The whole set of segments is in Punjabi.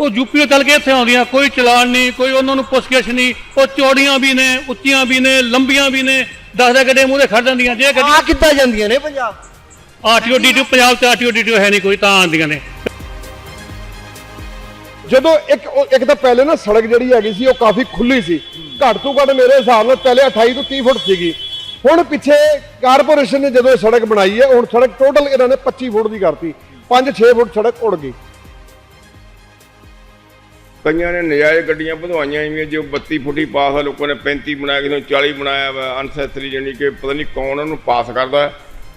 ਉਹ ਯੂਪੀਓ ਚੱਲ ਕੇ ਇੱਥੇ ਆਉਂਦੀਆਂ ਕੋਈ ਚਲਾਨ ਨਹੀਂ ਕੋਈ ਉਹਨਾਂ ਨੂੰ ਪੁੱਛਗਿੱਛ ਨਹੀਂ ਉਹ ਚੌੜੀਆਂ ਵੀ ਨੇ ਉੱਚੀਆਂ ਵੀ ਨੇ ਲੰਬੀਆਂ ਵੀ ਨੇ ਦਸ ਦਸ ਗੱਡੇ ਮੂਹਰੇ ਖੜ ਜਾਂਦੀਆਂ ਜੇ ਗੱਡੀ ਆ ਕਿੱਦਾਂ ਜਾਂਦੀਆਂ ਨੇ ਪੰਜਾਬ? ਆਰਟੀਓ ਡੀਟੀਓ ਪੰਜਾਬ ਤੇ ਆਰਟੀਓ ਡੀਟੀਓ ਹੈ ਨਹੀਂ ਕੋਈ ਤਾਂ ਆਉਂਦੀਆਂ ਨੇ। ਜਦੋਂ ਇੱਕ ਇੱਕ ਤਾਂ ਪਹਿਲੇ ਨਾ ਸੜਕ ਜਿਹੜੀ ਹੈਗੀ ਸੀ ਉਹ ਕਾਫੀ ਖੁੱਲੀ ਸੀ। ਘੱਟ ਤੋਂ ਘੱਟ ਮੇਰੇ ਹਿਸਾਬ ਨਾਲ ਪਹਿਲੇ 28 ਤੋਂ 30 ਫੁੱਟ ਸੀਗੀ। ਹੁਣ ਪਿੱਛੇ ਕਾਰਪੋਰੇਸ਼ਨ ਨੇ ਜਦੋਂ ਇਹ ਸੜਕ ਬਣਾਈ ਹੈ ਹੁਣ ਸੜਕ ਟੋਟਲ ਇਹਨਾਂ ਨੇ 25 ਫੁੱਟ ਦੀ ਕਰਤੀ। 5-6 ਫੁੱਟ ਸੜਕ ਉੜ ਗਈ। ਕਈਆਂ ਨੇ ਨਜਾਇਜ਼ ਗੱਡੀਆਂ ਵਧਵਾਈਆਂ ਹੋਈਆਂ ਜੋ 32 ਫੁੱਟੀ ਪਾਸ ਆ ਲੋਕਾਂ ਨੇ 35 ਬਣਾਇਆ ਕਿਸੇ ਨੇ 40 ਬਣਾਇਆ ਵਾ ਅਨਸੈਸਰੀ ਜਾਨੀ ਕਿ ਪਤਾ ਨਹੀਂ ਕੌਣ ਉਹਨੂੰ ਪਾਸ ਕਰਦਾ। ਹੈ।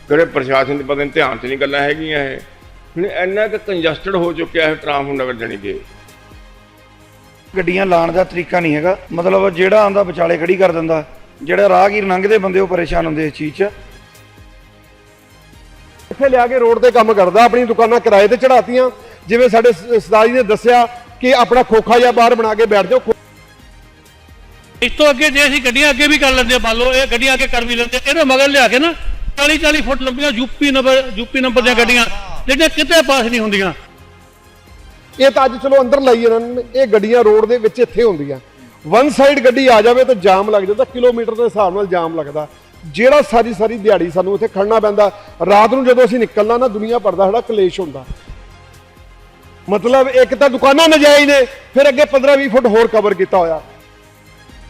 ਕਿਹੜੇ ਪ੍ਰਸ਼ਾਸਨ ਦੇ ਪਤਾ ਨਹੀਂ ਧਿਆਨ 'ਚ ਨਹੀਂ ਗੱਲਾਂ ਹੈਗੀਆਂ ਇਹ। ਹੁਣ ਇੰਨਾ ਕਿ ਕੰਜਸਟਡ ਹੋ ਚੁੱਕਿਆ ਹੈ ਟ੍ਰਾਂਸਪੋਰਟ ਨਗਰ ਜਾਨੀ ਕਿ। ਗੱਡੀਆਂ ਲਾਣ ਦਾ ਤਰੀਕਾ ਨਹੀਂ ਹੈਗਾ। ਮਤਲਬ ਜਿਹੜਾ ਆਂਦਾ ਵਿਚਾਲੇ ਖੜੀ ਕਰ ਦਿੰਦਾ। ਜਿਹੜਾ ਰਾਹਗੀਰ ਲੰਘਦੇ ਬੰਦੇ ਉਹ ਪਰੇਸ਼ਾਨ ਹੁੰਦੇ ਇਸ ਚੀਜ਼ 'ਚ। ਇੱਥੇ ਲਿਆ ਕੇ ਰੋਡ ਤੇ ਕੰਮ ਕਰਦਾ ਆਪਣੀ ਦੁਕਾਨਾਂ ਕਿਰਾਏ ਤੇ ਚੜਾਤੀਆਂ ਜਿਵੇਂ ਸਾਡੇ ਸਰਦਾਰ ਜੀ ਨੇ ਦੱਸਿਆ ਕਿ ਆਪਣਾ ਖੋਖਾ ਜਿਹਾ ਬਾਹਰ ਬਣਾ ਕੇ ਬੈਠ ਜਾਓ ਇਸ ਤੋਂ ਅੱਗੇ ਜੇ ਅਸੀਂ ਗੱਡੀਆਂ ਅੱਗੇ ਵੀ ਕਰ ਲੈਂਦੇ ਲਓ ਇਹ ਗੱਡੀਆਂ ਅੱਗੇ ਕਰ ਵੀ ਲੈਂਦੇ ਇਹਦੇ ਮਗਰ ਲਿਆ ਕੇ ਨਾ 40 40 ਫੁੱਟ ਲੰਬੀਆਂ ਯੂਪੀ ਨੰਬਰ ਯੂਪੀ ਨੰਬਰ ਦੀਆਂ ਗੱਡੀਆਂ ਜਿਹੜੀਆਂ ਕਿਤੇ ਪਾਸ ਨਹੀਂ ਹੁੰਦੀਆਂ। ਇਹ ਤਾਂ ਅੱਜ ਚਲੋ ਅੰਦਰ ਲਾਈ ਇਹਨਾਂ ਨੇ ਇਹ ਗੱਡੀਆਂ ਰੋਡ ਦੇ ਵਿੱਚ ਇੱਥੇ ਹੁੰਦੀਆਂ। ਵਨ ਸਾਈਡ ਗੱਡੀ ਆ ਜਾਵੇ ਤਾਂ ਜਾਮ ਲੱਗ ਜਾਂਦਾ ਕਿਲੋਮੀਟਰ ਦੇ ਹਿਸਾਬ ਨਾਲ ਜਾਮ ਲੱਗਦਾ। ਜਿਹੜਾ ਸਾਰੀ ਸਾਰੀ ਦਿਹਾੜੀ ਸਾਨੂੰ ਇੱਥੇ ਖੜਨਾ ਪੈਂਦਾ ਰਾਤ ਨੂੰ ਜਦੋਂ ਅਸੀਂ ਨਿਕਲਣਾ ਨਾ ਦੁਨੀਆ ਭਰ ਦਾ ਸਾਡਾ ਕਲੇਸ਼ ਹੁੰਦਾ। ਮਤਲਬ ਇੱਕ ਤਾਂ ਦੁਕਾਨਾਂ ਨਜਾਇਜ਼ ਨੇ ਫਿਰ ਅੱਗੇ 15 20 ਫੁੱਟ ਹੋਰ ਕਵਰ ਕੀਤਾ ਹੋਇਆ।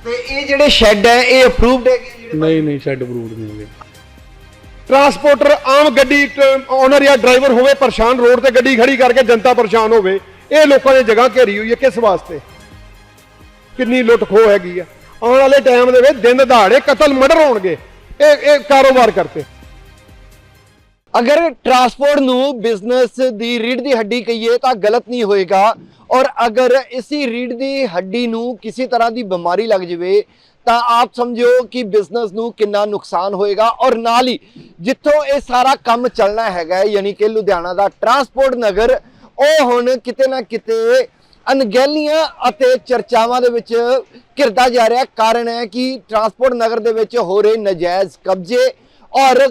ਤੇ ਇਹ ਜਿਹੜੇ ਸ਼ੈੱਡ ਹੈ ਇਹ ਅਪਰੂਵਡ ਹੈਗੇ ਜਿਹੜੇ? ਨਹੀਂ ਨਹੀਂ ਸ਼ੈੱਡ ਬਰੂਡ ਨਹੀਂ ਹੁੰਦੇ ਟਰਾਂਸਪੋਰਟਰ ਆਮ ਗੱਡੀ ਓਨਰ ਜਾਂ ਡਰਾਈਵਰ ਹੋਵੇ ਪਰੇਸ਼ਾਨ ਰੋਡ ਤੇ ਗੱਡੀ ਖੜੀ ਕਰਕੇ ਜਨਤਾ ਪਰੇਸ਼ਾਨ ਹੋਵੇ ਇਹ ਲੋਕਾਂ ਨੇ ਜਗ੍ਹਾ ਘੇਰੀ ਹੋਈ ਹੈ ਕਿਸ ਵਾਸਤੇ? ਕਿੰਨੀ ਲੁੱਟ ਖੋਹ ਹੈਗੀ ਆ। ਆਉਣ ਵਾਲੇ ਟਾਈਮ ਦੇ ਵਿੱਚ ਦਿਨ ਦਹਾੜੇ ਕਤਲ ਮਰਡਰ ਹੋਣਗੇ। ਇਹ ਇਹ ਕਾਰੋਬਾਰ ਕਰਤੇ। ਅਗਰ ਟਰਾਂਸਪੋਰਟ ਨੂੰ ਬਿਜ਼ਨਸ ਦੀ ਰੀੜ ਦੀ ਹੱਡੀ ਕਹੀਏ ਤਾਂ ਗਲਤ ਨਹੀਂ ਹੋਏਗਾ। ਔਰ ਅਗਰ ਇਸੀ ਰੀੜ ਦੀ ਹੱਡੀ ਨੂੰ ਕਿਸੇ ਤਰ੍ਹਾਂ ਦੀ ਬਿਮਾਰੀ ਲੱਗ ਜਾਵੇ, ਤਾਂ ਆਪ ਸਮਝੋ ਕਿ ਬਿਜ਼ਨਸ ਨੂੰ ਕਿੰਨਾ ਨੁਕਸਾਨ ਹੋਏਗਾ। ਔਰ ਨਾਲ ਹੀ ਜਿੱਥੋਂ ਇਹ ਸਾਰਾ ਕੰਮ ਚੱਲਣਾ ਹੈਗਾ, ਯਾਨੀ ਕਿ ਲੁਧਿਆਣਾ ਦਾ ਟਰਾਂਸਪੋਰਟ ਨਗਰ, ਉਹ ਹੁਣ ਕਿਤੇ ਨਾ ਕਿਤੇ ਅਣਗਹਿਲੀਆਂ ਅਤੇ ਚਰਚਾਵਾਂ ਦੇ ਵਿੱਚ ਘਿਰਦਾ ਜਾ ਰਿਹਾ। ਕਾਰਨ ਹੈ ਕਿ ਟਰਾਂਸਪੋਰਟ ਨਗਰ ਦੇ ਵਿੱਚ ਹੋ ਰਹੇ ਨਜਾਇਜ਼ ਕਬਜ਼ੇ ਔਰ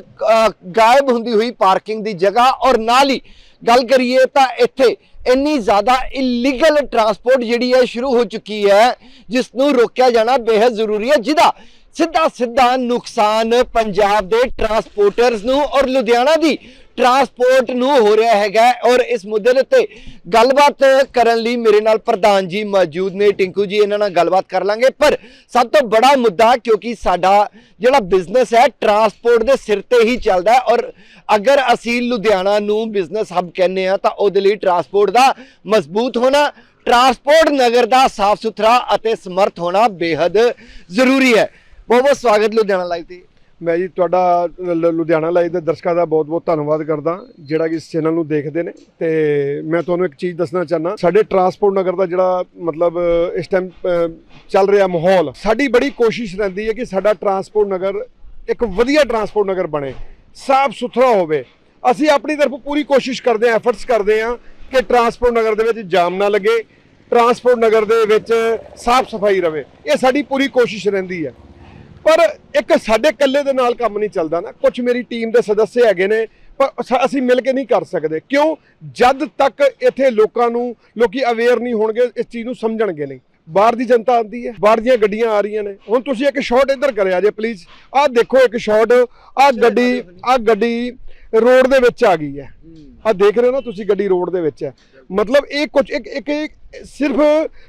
ਗਾਇਬ ਹੁੰਦੀ ਹੋਈ ਪਾਰਕਿੰਗ ਦੀ ਜਗ੍ਹਾ। ਔਰ ਨਾਲ ਹੀ ਗੱਲ ਕਰੀਏ ਤਾਂ ਇੱਥੇ ਇੰਨੀ ਜ਼ਿਆਦਾ ਇਲੀਗਲ ਟਰਾਂਸਪੋਰਟ ਜਿਹੜੀ ਹੈ ਸ਼ੁਰੂ ਹੋ ਚੁੱਕੀ ਹੈ ਜਿਸ ਨੂੰ ਰੋਕਿਆ ਜਾਣਾ ਬੇहद ਜ਼ਰੂਰੀ ਹੈ। ਜਿਹਦਾ ਸਿੱਧਾ ਸਿੱਧਾ ਨੁਕਸਾਨ ਪੰਜਾਬ ਦੇ ਟਰਾਂਸਪੋਰਟਰਸ ਨੂੰ ਔਰ ਲੁਧਿਆਣਾ ਦੀ ਟਰਾਂਸਪੋਰਟ ਨੂੰ ਹੋ ਰਿਹਾ ਹੈਗਾ ਔਰ ਇਸ ਮੁੱਦੇ ਦੇ ਉੱਤੇ ਗੱਲਬਾਤ ਕਰਨ ਲਈ ਮੇਰੇ ਨਾਲ ਪ੍ਰਧਾਨ ਜੀ ਮੌਜੂਦ ਨੇ। ਟਿੰਕੂ ਜੀ, ਇਹਨਾਂ ਨਾਲ ਗੱਲਬਾਤ ਕਰ ਲਾਂਗੇ। ਪਰ ਸਭ ਤੋਂ ਬੜਾ ਮੁੱਦਾ ਕਿਉਂਕਿ ਸਾਡਾ ਜਿਹੜਾ ਬਿਜ਼ਨਸ ਹੈ, ਟਰਾਂਸਪੋਰਟ ਦੇ ਸਿਰ ਤੇ ਹੀ ਚੱਲਦਾ ਹੈ ਔਰ ਅਗਰ ਅਸੀਂ ਲੁਧਿਆਣਾ ਨੂੰ ਬਿਜ਼ਨਸ ਹੱਬ ਕਹਿੰਦੇ ਆ ਤਾਂ ਉਹਦੇ ਲਈ ਟਰਾਂਸਪੋਰਟ ਦਾ ਮਜ਼ਬੂਤ ਹੋਣਾ, ਟਰਾਂਸਪੋਰਟ ਨਗਰ ਦਾ ਸਾਫ਼ ਸੁਥਰਾ ਅਤੇ ਸਮਰਥ ਹੋਣਾ ਬੇहद ਜ਼ਰੂਰੀ ਹੈ। ਬਹੁਤ ਬਹੁਤ ਸਵਾਗਤ ਲੁਧਿਆਣਾ ਲਾਈਵ ਤੇ। ਮੈਂ ਜੀ ਤੁਹਾਡਾ ਲ- ਲੁਧਿਆਣਾ ਲਾਈਵ ਦੇ ਦਰਸ਼ਕਾਂ ਦਾ ਬਹੁਤ-ਬਹੁਤ ਧੰਨਵਾਦ ਕਰਦਾ, ਜਿਹੜਾ ਕਿ ਇਸ ਚੈਨਲ ਨੂੰ ਦੇਖਦੇ ਨੇ। ਤੇ ਮੈਂ ਤੁਹਾਨੂੰ ਇੱਕ ਚੀਜ਼ ਦੱਸਣਾ ਚਾਹਨਾ ਸਾਡੇ ਟਰਾਂਸਪੋਰਟ ਨਗਰ ਦਾ ਜਿਹੜਾ ਮਤਲਬ, ਇਸ ਟਾਈਮ ਚੱਲ ਰਿਹਾ ਮਾਹੌਲ, ਸਾਡੀ ਬੜੀ ਕੋਸ਼ਿਸ਼ ਰਹਿੰਦੀ ਹੈ ਕਿ ਸਾਡਾ ਟਰਾਂਸਪੋਰਟ ਨਗਰ ਇੱਕ ਵਧੀਆ ਟਰਾਂਸਪੋਰਟ ਨਗਰ ਬਣੇ, ਸਾਫ਼ ਸੁਥਰਾ ਹੋਵੇ। ਅਸੀਂ ਆਪਣੀ ਤਰਫੋਂ ਪੂਰੀ ਕੋਸ਼ਿਸ਼ ਕਰਦੇ ਹਾਂ ਐਫਰਟਸ ਕਰਦੇ ਹਾਂ ਕਿ ਟਰਾਂਸਪੋਰਟ ਨਗਰ ਦੇ ਵਿੱਚ ਜਾਮ ਨਾ ਲੱਗੇ, ਟਰਾਂਸਪੋਰਟ ਨਗਰ ਦੇ ਵਿੱਚ ਸਾਫ਼ ਸਫ਼ਾਈ ਰਵੇ। ਇਹ ਸਾਡੀ ਪੂਰੀ ਕੋਸ਼ਿਸ਼ ਰਹਿੰਦੀ ਹੈ। ਪਰ ਇੱਕ ਸਾਡੇ ਇਕੱਲੇ ਦੇ ਨਾਲ ਕੰਮ ਨਹੀਂ ਚੱਲਦਾ ਨਾ। ਕੁਝ ਮੇਰੀ ਟੀਮ ਦੇ ਸਦੱਸਿਆ ਹੈਗੇ ਨੇ ਪਰ ਅਸੀਂ ਮਿਲ ਕੇ ਨਹੀਂ ਕਰ ਸਕਦੇ। ਕਿਉਂ? ਜਦ ਤੱਕ ਇੱਥੇ ਲੋਕਾਂ ਨੂੰ ਲੋਕੀ ਅਵੇਅਰ ਨਹੀਂ ਹੋਣਗੇ ਇਸ ਚੀਜ਼ ਨੂੰ ਸਮਝਣਗੇ ਨਹੀਂ। ਬਾਹਰ ਦੀ ਜਨਤਾ ਆਉਂਦੀ ਹੈ ਬਾਹਰ ਦੀਆਂ ਗੱਡੀਆਂ ਆ ਰਹੀਆਂ ਨੇ। ਹੁਣ ਤੁਸੀਂ ਇੱਕ ਸ਼ਾਟ ਇੱਧਰ ਕਰਿਆ ਜੇ ਪਲੀਜ਼ ਆਹ ਦੇਖੋ ਇੱਕ ਸ਼ਾਟ ਆਹ ਗੱਡੀ ਆਹ ਗੱਡੀ ਰੋਡ ਦੇ ਵਿੱਚ ਆ ਗਈ ਹੈ। ਆਹ ਦੇਖ ਰਹੇ ਹੋ ਨਾ ਤੁਸੀਂ ਗੱਡੀ ਰੋਡ ਦੇ ਵਿੱਚ ਹੈ। ਮਤਲਬ ਇਹ ਕੁਝ ਇੱਕ ਇੱਕ ਸਿਰਫ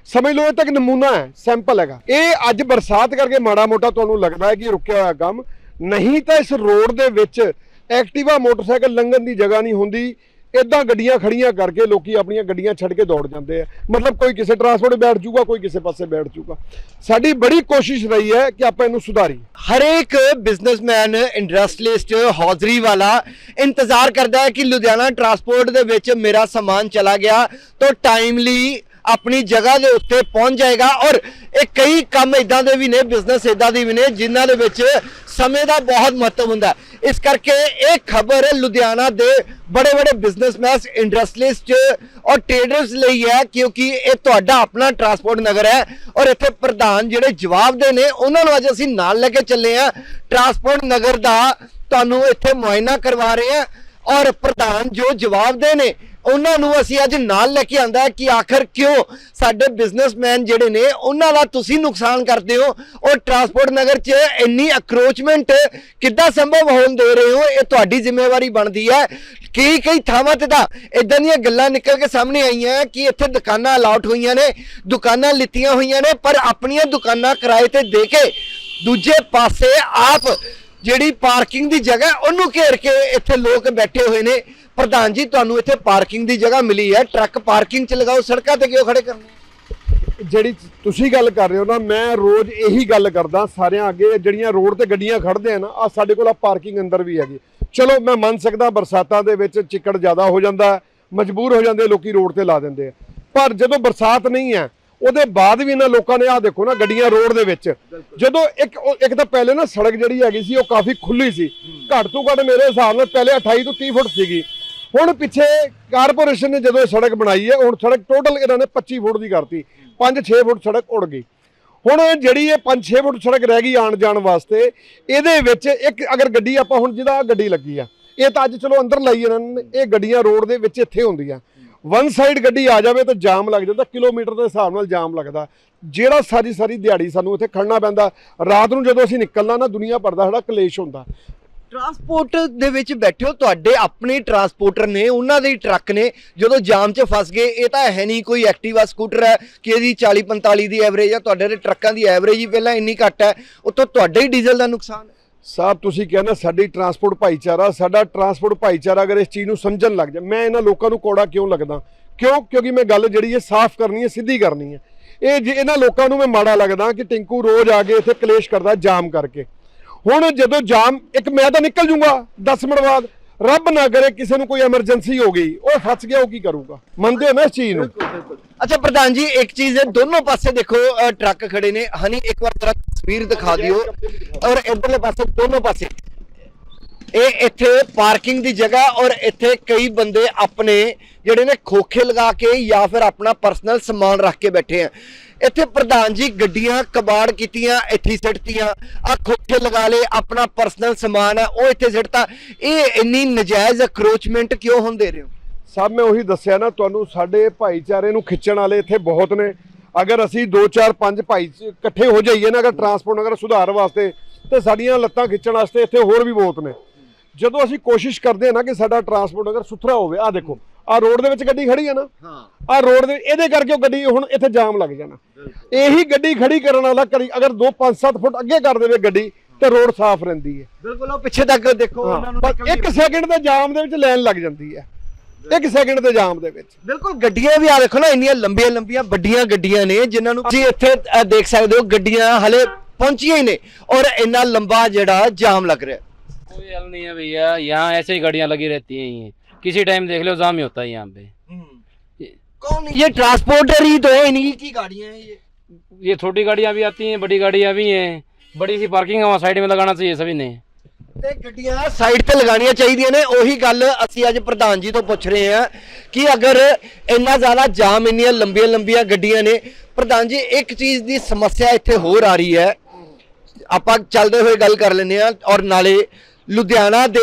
ਸਮਝ ਲਓ ਇਹ ਤੱਕ ਨਮੂਨਾ ਹੈ ਸੈਂਪਲ ਹੈਗਾ। ਇਹ ਅੱਜ ਬਰਸਾਤ ਕਰਕੇ ਮਾੜਾ ਮੋਟਾ ਤੁਹਾਨੂੰ ਲੱਗਦਾ ਹੈ ਕਿ ਰੁਕਿਆ ਹੋਇਆ ਕੰਮ। ਨਹੀਂ ਤਾਂ ਇਸ ਰੋਡ ਦੇ ਵਿੱਚ ਐਕਟਿਵਾ ਮੋਟਰਸਾਈਕਲ ਲੰਘਣ ਦੀ ਜਗ੍ਹਾ ਨਹੀਂ ਹੁੰਦੀ। ਇਦਾਂ ਗੱਡੀਆਂ ਖੜੀਆਂ ਕਰਕੇ ਲੋਕੀ ਆਪਣੀਆਂ ਗੱਡੀਆਂ ਛੱਡ ਕੇ ਦੌੜ ਜਾਂਦੇ ਆ। ਮਤਲਬ ਕੋਈ ਕਿਸੇ ਟਰਾਂਸਪੋਰਟ ਬੈਠ ਜਾਊਗਾ, ਕੋਈ ਕਿਸੇ ਪਾਸੇ ਬੈਠ ਜਾਊਗਾ। ਸਾਡੀ ਬੜੀ ਕੋਸ਼ਿਸ਼ ਰਹੀ ਹੈ ਕਿ ਆਪਾਂ ਇਹਨੂੰ ਸੁਧਾਰੀ ਹਰੇਕ ਬਿਜ਼ਨਸਮੈਨ ਇੰਡਸਟਰੀਲਿਸਟ ਹੌਜ਼ਰੀ ਵਾਲਾ ਇੰਤਜ਼ਾਰ ਕਰਦਾ ਹੈ ਕਿ ਲੁਧਿਆਣਾ ਟਰਾਂਸਪੋਰਟ ਦੇ ਵਿੱਚ ਮੇਰਾ ਸਮਾਨ ਚਲਾ ਗਿਆ ਤਾਂ ਟਾਈਮਲੀ ਆਪਣੀ ਜਗ੍ਹਾ ਦੇ ਉੱਤੇ ਪਹੁੰਚ ਜਾਏਗਾ ਔਰ ਇਹ ਕਈ ਕੰਮ ਇਦਾਂ ਦੇ ਵੀ ਨੇ ਬਿਜ਼ਨਸ ਇਦਾਂ ਦੇ ਵੀ ਨੇ, ਜਿਨ੍ਹਾਂ ਦੇ ਵਿੱਚ ਸਮੇਂ ਦਾ ਬਹੁਤ ਮਹੱਤਵ ਹੁੰਦਾ ਇਸ ਕਰਕੇ ਇਹ ਖਬਰ ਲੁਧਿਆਣਾ ਦੇ ਬੜੇ ਬੜੇ ਬਿਜ਼ਨਸਮੈਨ ਇੰਡਸਟਰੀਲਿਸਟ ਔਰ ਟ੍ਰੇਡਰਸ ਲਈ ਹੈ, ਕਿਉਂਕਿ ਇਹ ਤੁਹਾਡਾ ਆਪਣਾ ਟਰਾਂਸਪੋਰਟ ਨਗਰ ਹੈ ਔਰ ਇੱਥੇ ਪ੍ਰਧਾਨ ਜਿਹੜੇ ਜਵਾਬਦੇ ਨੇ, ਉਹਨਾਂ ਨੂੰ ਅੱਜ ਅਸੀਂ ਨਾਲ ਲੈ ਕੇ ਚੱਲੇ ਆ ਟਰਾਂਸਪੋਰਟ ਨਗਰ ਦਾ ਤੁਹਾਨੂੰ ਇੱਥੇ ਮੁਆਇਨਾ ਕਰਵਾ ਰਹੇ ਆ ਔਰ ਪ੍ਰਧਾਨ ਜੋ ਜਵਾਬਦੇ ਨੇ ਉਹਨਾਂ ਨੂੰ ਅਸੀਂ ਅੱਜ ਨਾਲ ਲੈ ਕੇ ਆਂਦਾ ਕਿ ਆਖਰ ਕਿਉਂ ਸਾਡੇ ਬਿਜ਼ਨਸਮੈਨ ਜਿਹੜੇ ਨੇ, ਉਹਨਾਂ ਦਾ ਤੁਸੀਂ ਨੁਕਸਾਨ ਕਰਦੇ ਹੋ ਔਰ ਟਰਾਂਸਪੋਰਟ ਨਗਰ 'ਚ ਇੰਨੀ ਅਕਰੋਚਮੈਂਟ ਕਿੱਦਾਂ ਸੰਭਵ ਹੋਣ ਦੇ ਰਹੇ ਹੋ, ਇਹ ਤੁਹਾਡੀ ਜ਼ਿੰਮੇਵਾਰੀ ਬਣਦੀ ਹੈ। ਕਈ ਕਈ ਥਾਵਾਂ ਤੇ ਤਾਂ ਇਦਾਂ ਦੀਆਂ ਗੱਲਾਂ ਨਿਕਲ ਕੇ ਸਾਹਮਣੇ ਆਈਆਂ ਕਿ ਇੱਥੇ ਦੁਕਾਨਾਂ ਅਲਾਟ ਹੋਈਆਂ ਨੇ, ਦੁਕਾਨਾਂ ਲਿੱਤੀਆਂ ਹੋਈਆਂ ਨੇ, ਪਰ ਆਪਣੀਆਂ ਦੁਕਾਨਾਂ ਕਿਰਾਏ ਤੇ ਦੇ ਕੇ ਦੂਜੇ ਪਾਸੇ ਆਪ ਜਿਹੜੀ ਪਾਰਕਿੰਗ ਦੀ ਜਗ੍ਹਾ ਉਹਨੂੰ ਘੇਰ ਕੇ ਇੱਥੇ ਲੋਕ ਬੈਠੇ ਹੋਏ ਨੇ। ਪ੍ਰਧਾਨ ਜੀ, ਤੁਹਾਨੂੰ ਇੱਥੇ ਪਾਰਕਿੰਗ ਦੀ ਜਗ੍ਹਾ ਮਿਲੀ ਹੈ। ਟਰੱਕ ਪਾਰਕਿੰਗ 'ਚ ਲਗਾਓ, ਸੜਕਾਂ ਤੇ ਕਿਉਂ ਖੜੇ ਕਰਨੇ? ਜਿਹੜੀ ਤੁਸੀਂ ਗੱਲ ਕਰ ਰਹੇ ਹੋ ਨਾ, ਮੈਂ ਰੋਜ਼ ਇਹੀ ਗੱਲ ਕਰਦਾ ਸਾਰਿਆਂ ਅੱਗੇ, ਜਿਹੜੀਆਂ ਰੋਡ ਤੇ ਗੱਡੀਆਂ ਖੜਦੇ ਆ ਨਾ ਆ ਸਾਡੇ ਕੋਲ ਆ ਪਾਰਕਿੰਗ ਅੰਦਰ ਵੀ ਹੈਗੀ। ਚਲੋ, ਮੈਂ ਮੰਨ ਸਕਦਾ ਬਰਸਾਤਾਂ ਦੇ ਵਿੱਚ ਚਿੱਕੜ ਜ਼ਿਆਦਾ ਹੋ ਜਾਂਦਾ ਮਜਬੂਰ ਹੋ ਜਾਂਦੇ ਲੋਕੀ ਰੋਡ ਤੇ ਲਾ ਦਿੰਦੇ ਆ। ਪਰ ਜਦੋਂ ਬਰਸਾਤ ਨਹੀਂ ਹੈ, ਉਹਦੇ ਬਾਅਦ ਵੀ ਇਹਨਾਂ ਲੋਕਾਂ ਨੇ ਆ ਦੇਖੋ ਨਾ, ਗੱਡੀਆਂ ਰੋਡ ਦੇ ਵਿੱਚ। ਜਦੋਂ ਇੱਕ ਇੱਕ ਤਾਂ ਪਹਿਲੇ ਨਾ ਸੜਕ ਜਿਹੜੀ ਹੈਗੀ ਸੀ, ਉਹ ਕਾਫੀ ਖੁੱਲੀ ਸੀ। ਘੱਟ ਤੋਂ ਘੱਟ ਮੇਰੇ ਹਿਸਾਬ ਨਾਲ ਪਹਿਲੇ 28 ਤੋਂ 30 ਫੁੱਟ ਸੀਗੀ। ਹੁਣ ਪਿੱਛੇ ਕਾਰਪੋਰੇਸ਼ਨ ਨੇ ਜਦੋਂ ਇਹ ਸੜਕ ਬਣਾਈ ਹੈ, ਹੁਣ ਸੜਕ ਟੋਟਲ ਇਹਨਾਂ ਨੇ 25 ਫੁੱਟ ਦੀ ਕਰਤੀ। 5-6 ਫੁੱਟ ਸੜਕ ਉੜ ਗਈ। ਹੁਣ ਜਿਹੜੀ ਇਹ 5-6 ਫੁੱਟ ਸੜਕ ਰਹਿ ਗਈ ਆਣ ਜਾਣ ਵਾਸਤੇ, ਇਹਦੇ ਵਿੱਚ ਇੱਕ ਅਗਰ ਗੱਡੀ ਆਪਾਂ ਹੁਣ ਜਿਹਦਾ ਗੱਡੀ ਲੱਗੀ ਆ, ਇਹ ਤਾਂ ਅੱਜ ਚਲੋ ਅੰਦਰ ਲਾਈ ਇਹਨਾਂ ਨੇ, ਇਹ ਗੱਡੀਆਂ ਰੋਡ ਦੇ ਵਿੱਚ ਇੱਥੇ ਹੁੰਦੀਆਂ। ਵਨ ਸਾਈਡ ਗੱਡੀ ਆ ਜਾਵੇ ਤਾਂ ਜਾਮ ਲੱਗ ਜਾਂਦਾ, ਕਿਲੋਮੀਟਰ ਦੇ ਹਿਸਾਬ ਨਾਲ ਜਾਮ ਲੱਗਦਾ। ਜਿਹੜਾ ਸਾਰੀ ਸਾਰੀ ਦਿਹਾੜੀ ਸਾਨੂੰ ਇੱਥੇ ਖੜਨਾ ਪੈਂਦਾ, ਰਾਤ ਨੂੰ ਜਦੋਂ ਅਸੀਂ ਨਿਕਲਣਾ ਨਾ, ਦੁਨੀਆ ਭਰ ਦਾ ਸਾਡਾ ਕਲੇਸ਼ ਹੁੰਦਾ। ਟਰਾਂਸਪੋਰਟ ਦੇ ਵਿੱਚ ਬੈਠੇ ਹੋ, ਤੁਹਾਡੇ ਆਪਣੇ ਟਰਾਂਸਪੋਰਟਰ ਨੇ, ਉਹਨਾਂ ਦੇ ਹੀ ਟਰੱਕ ਨੇ, ਜਦੋਂ ਜਾਮ 'ਚ ਫਸ ਗਏ, ਇਹ ਤਾਂ ਹੈ ਨਹੀਂ ਕੋਈ ਐਕਟਿਵਾ ਸਕੂਟਰ ਹੈ ਕਿ ਇਹਦੀ 40 45 ਦੀ ਐਵਰੇਜ ਹੈ, ਤੁਹਾਡੇ ਦੇ ਟਰੱਕਾਂ ਦੀ ਐਵਰੇਜ ਹੀ ਪਹਿਲਾਂ ਇੰਨੀ ਘੱਟ ਹੈ ਉੱਤੋਂ ਤੁਹਾਡੇ ਹੀ ਡੀਜ਼ਲ ਦਾ ਨੁਕਸਾਨ ਹੈ। ਸਾਹਿਬ, ਤੁਸੀਂ ਕਹਿੰਦੇ ਸਾਡੀ ਟਰਾਂਸਪੋਰਟ ਭਾਈਚਾਰਾ, ਸਾਡਾ ਟਰਾਂਸਪੋਰਟ ਭਾਈਚਾਰਾ ਅਗਰ ਇਸ ਚੀਜ਼ ਨੂੰ ਸਮਝਣ ਲੱਗ ਜਾ ਮੈਂ ਇਹਨਾਂ ਲੋਕਾਂ ਨੂੰ ਕੋੜਾ ਕਿਉਂ ਲੱਗਦਾ? ਕਿਉਂ? ਕਿਉਂਕਿ ਮੈਂ ਗੱਲ ਜਿਹੜੀ ਹੈ ਸਾਫ਼ ਕਰਨੀ ਹੈ, ਸਿੱਧੀ ਕਰਨੀ ਹੈ। ਇਹ ਜੇ ਇਹਨਾਂ ਲੋਕਾਂ ਨੂੰ ਮੈਂ ਮਾੜਾ ਲੱਗਦਾ ਕਿ ਟਿੰਕੂ ਰੋਜ਼ ਆ ਕੇ ਇੱਥੇ ਕਲੇਸ਼ ਕਰਦਾ ਜਾਮ ਕਰਕੇ। ਹੁਣ ਜਦੋਂ ਜਾਮ ਇੱਕ ਮੈਂ ਤਾਂ ਨਿਕਲ ਜੂੰਗਾ 10 ਮਿੰਟ ਬਾਅਦ। ਰੱਬ ਨਾ ਕਰੇ ਕਿਸੇ ਨੂੰ ਕੋਈ ਐਮਰਜੈਂਸੀ ਹੋ ਗਈ। ਉਹ ਫਸ ਗਿਆ ਉਹ ਕੀ ਕਰੂਗਾ? ਮੰਨਦੇ ਹੋ ਨਾ ਇਸ ਚੀਜ਼ ਨੂੰ? ਅੱਛਾ ਪ੍ਰਧਾਨ ਜੀ ਇੱਕ ਚੀਜ਼ ਹੈ ਦੋਨੋਂ ਪਾਸੇ ਦੇਖੋ ਟਰੱਕ ਖੜੇ ਨੇ। ਹਨੀ ਇੱਕ ਵਾਰ ਜਰਾ ਤਸਵੀਰ ਦਿਖਾ ਦਿਓ। ਔਰ ਇਧਰਲੇ ਪਾਸੇ ਦੋਨੋਂ ਪਾਸੇ। ਇਹ ਇੱਥੇ ਪਾਰਕਿੰਗ ਦੀ ਜਗ੍ਹਾ ਔਰ ਇੱਥੇ ਕਈ ਬੰਦੇ ਆਪਣੇ ਜਿਹੜੇ ਨੇ ਖੋਖੇ ਲਗਾ ਕੇ ਜਾਂ ਫਿਰ ਆਪਣਾ ਪਰਸਨਲ ਸਮਾਨ ਰੱਖ ਕੇ ਬੈਠੇ ਆ। ਇੱਥੇ ਪ੍ਰਧਾਨ ਜੀ ਗੱਡੀਆਂ ਕਬਾੜ ਕੀਤੀਆਂ, ਇੱਥੇ ਹੀ ਸਿੱਟਤੀਆਂ। ਆ ਖੋਖੇ ਲਗਾ ਲਏ, ਆਪਣਾ ਪਰਸਨਲ ਸਮਾਨ ਆ, ਉਹ ਇੱਥੇ ਸਿੱਟਤਾ। ਇਹ ਇੰਨੀ ਨਜਾਇਜ਼ ਅਕਰੋਚਮੈਂਟ ਕਿਉਂ ਹੁੰਦੇ ਰਹੇ ਹੋ? ਸਭ ਮੈਂ ਉਹੀ ਦੱਸਿਆ ਨਾ, ਤੁਹਾਨੂੰ ਸਾਡੇ ਭਾਈਚਾਰੇ ਨੂੰ ਖਿੱਚਣ ਵਾਲੇ ਇੱਥੇ ਬਹੁਤ ਨੇ। ਅਗਰ ਅਸੀਂ 2 4 5 ਭਾਈ ਇਕੱਠੇ ਹੋ ਜਾਈਏ ਨਾ, ਅਗਰ ਟਰਾਂਸਪੋਰਟ ਨਗਰ ਸੁਧਾਰ ਵਾਸਤੇ, ਤੇ ਸਾਡੀਆਂ ਲੱਤਾਂ ਖਿੱਚਣ ਵਾਸਤੇ ਇੱਥੇ ਹੋਰ ਵੀ ਬਹੁਤ ਨੇ। ਜਦੋਂ ਅਸੀਂ ਕੋਸ਼ਿਸ਼ ਕਰਦੇ ਹਾਂ ਨਾ ਕਿ ਸਾਡਾ ਟਰਾਂਸਪੋਰਟ ਨਗਰ ਸੁਥਰਾ ਹੋਵੇ ਆ ਦੇਖੋ ਆ ਰੋਡ ਦੇ ਵਿੱਚ ਗੱਡੀ ਖੜੀ ਹੈ ਨਾ ਹਾਂ। ਆ ਰੋਡ ਦੇ ਇਹਦੇ ਕਰਕੇ ਉਹ ਗੱਡੀ ਹੁਣ ਇੱਥੇ ਜਾਮ ਲੱਗ ਜਾਣਾ। ਇਹੀ ਗੱਡੀ ਖੜੀ ਕਰਨ ਵਾਲਾ ਕਰੀ ਅਗਰ 2 5 7 ਫੁੱਟ ਅੱਗੇ ਕਰ ਦੇਵੇ ਗੱਡੀ ਤੇ ਰੋਡ ਸਾਫ਼ ਰਹਿੰਦੀ ਹੈ। ਬਿਲਕੁਲ ਉਹ ਪਿੱਛੇ ਤੱਕ ਦੇਖੋ ਉਹਨਾਂ ਨੂੰ ਇੱਕ ਸੈਕਿੰਡ ਦੇ ਜਾਮ ਦੇ ਵਿੱਚ ਲਾਈਨ ਲੱਗ ਜਾਂਦੀ ਹੈ। ਇੱਕ ਸੈਕਿੰਡ ਦੇ ਜਾਮ ਦੇ ਵਿੱਚ। ਬਿਲਕੁਲ ਗੱਡੀਆਂ ਵੀ ਆ ਦੇਖੋ ਨਾ ਇੰਨੀਆਂ ਲੰਬੀਆਂ ਲੰਬੀਆਂ ਵੱਡੀਆਂ ਗੱਡੀਆਂ ਨੇ ਜਿਨ੍ਹਾਂ ਨੂੰ ਤੁਸੀਂ ਇੱਥੇ ਦੇਖ ਸਕਦੇ ਹੋ ਗੱਡੀਆਂ ਹਲੇ ਪਹੁੰਚੀਆਂ ਹੀ ਨੇ ਔਰ ਇੰਨਾ ਲੰਬਾ ਜਿਹੜਾ ਜਾਮ ਲੱਗ ਰਿਹਾ। ਕੋਈ ਹੱਲ ਨਹੀਂ ਹੈ ਭਈਆ ਯਹਾਂ ਐਸੇ ਹੀ ਗੱਡੀਆਂ ਲੱਗੀ ਰਹਤੀ ਹੈ। किसी टाइम देख लो जाम ही होता है यहाँ पे कौन ये ट्रांसपोर्टर ही तो है इन्हीं की गाड़ियां हैं ये ये छोटी गाड़ियाँ भी आती हैं बड़ी गाड़ियाँ भी हैं बड़ी सी पार्किंग है वहाँ साइड में लगाना चाहिए सभी ने ਤੇ ਗੱਡੀਆਂ ਸਾਈਡ ਤੇ ਲਗਾਉਣੀਆਂ ਚਾਹੀਦੀਆਂ ਨੇ ਉਹੀ ਗੱਲ ਅਸੀਂ ਅੱਜ ਪ੍ਰਧਾਨ ਜੀ ਤੋਂ ਪੁੱਛ ਰਹੇ ਹਾਂ ਕਿ ਅਗਰ ਇੰਨਾ ਜ਼ਿਆਦਾ ਜਾਮ ਇੰਨੀਆਂ ਲੰਬੀਆਂ ਲੰਬੀਆਂ ਗੱਡੀਆਂ ਨੇ ਪ੍ਰਧਾਨ ਜੀ ਇੱਕ ਚੀਜ਼ ਦੀ ਸਮੱਸਿਆ ਇੱਥੇ ਹੋਰ ਆ ਰਹੀ ਹੈ ਆਪਾਂ ਚੱਲਦੇ ਹੋਏ ਗੱਲ ਕਰ ਲੈਂਦੇ ਆ ਔਰ ਨਾਲੇ ਲੁਧਿਆਣਾ ਦੇ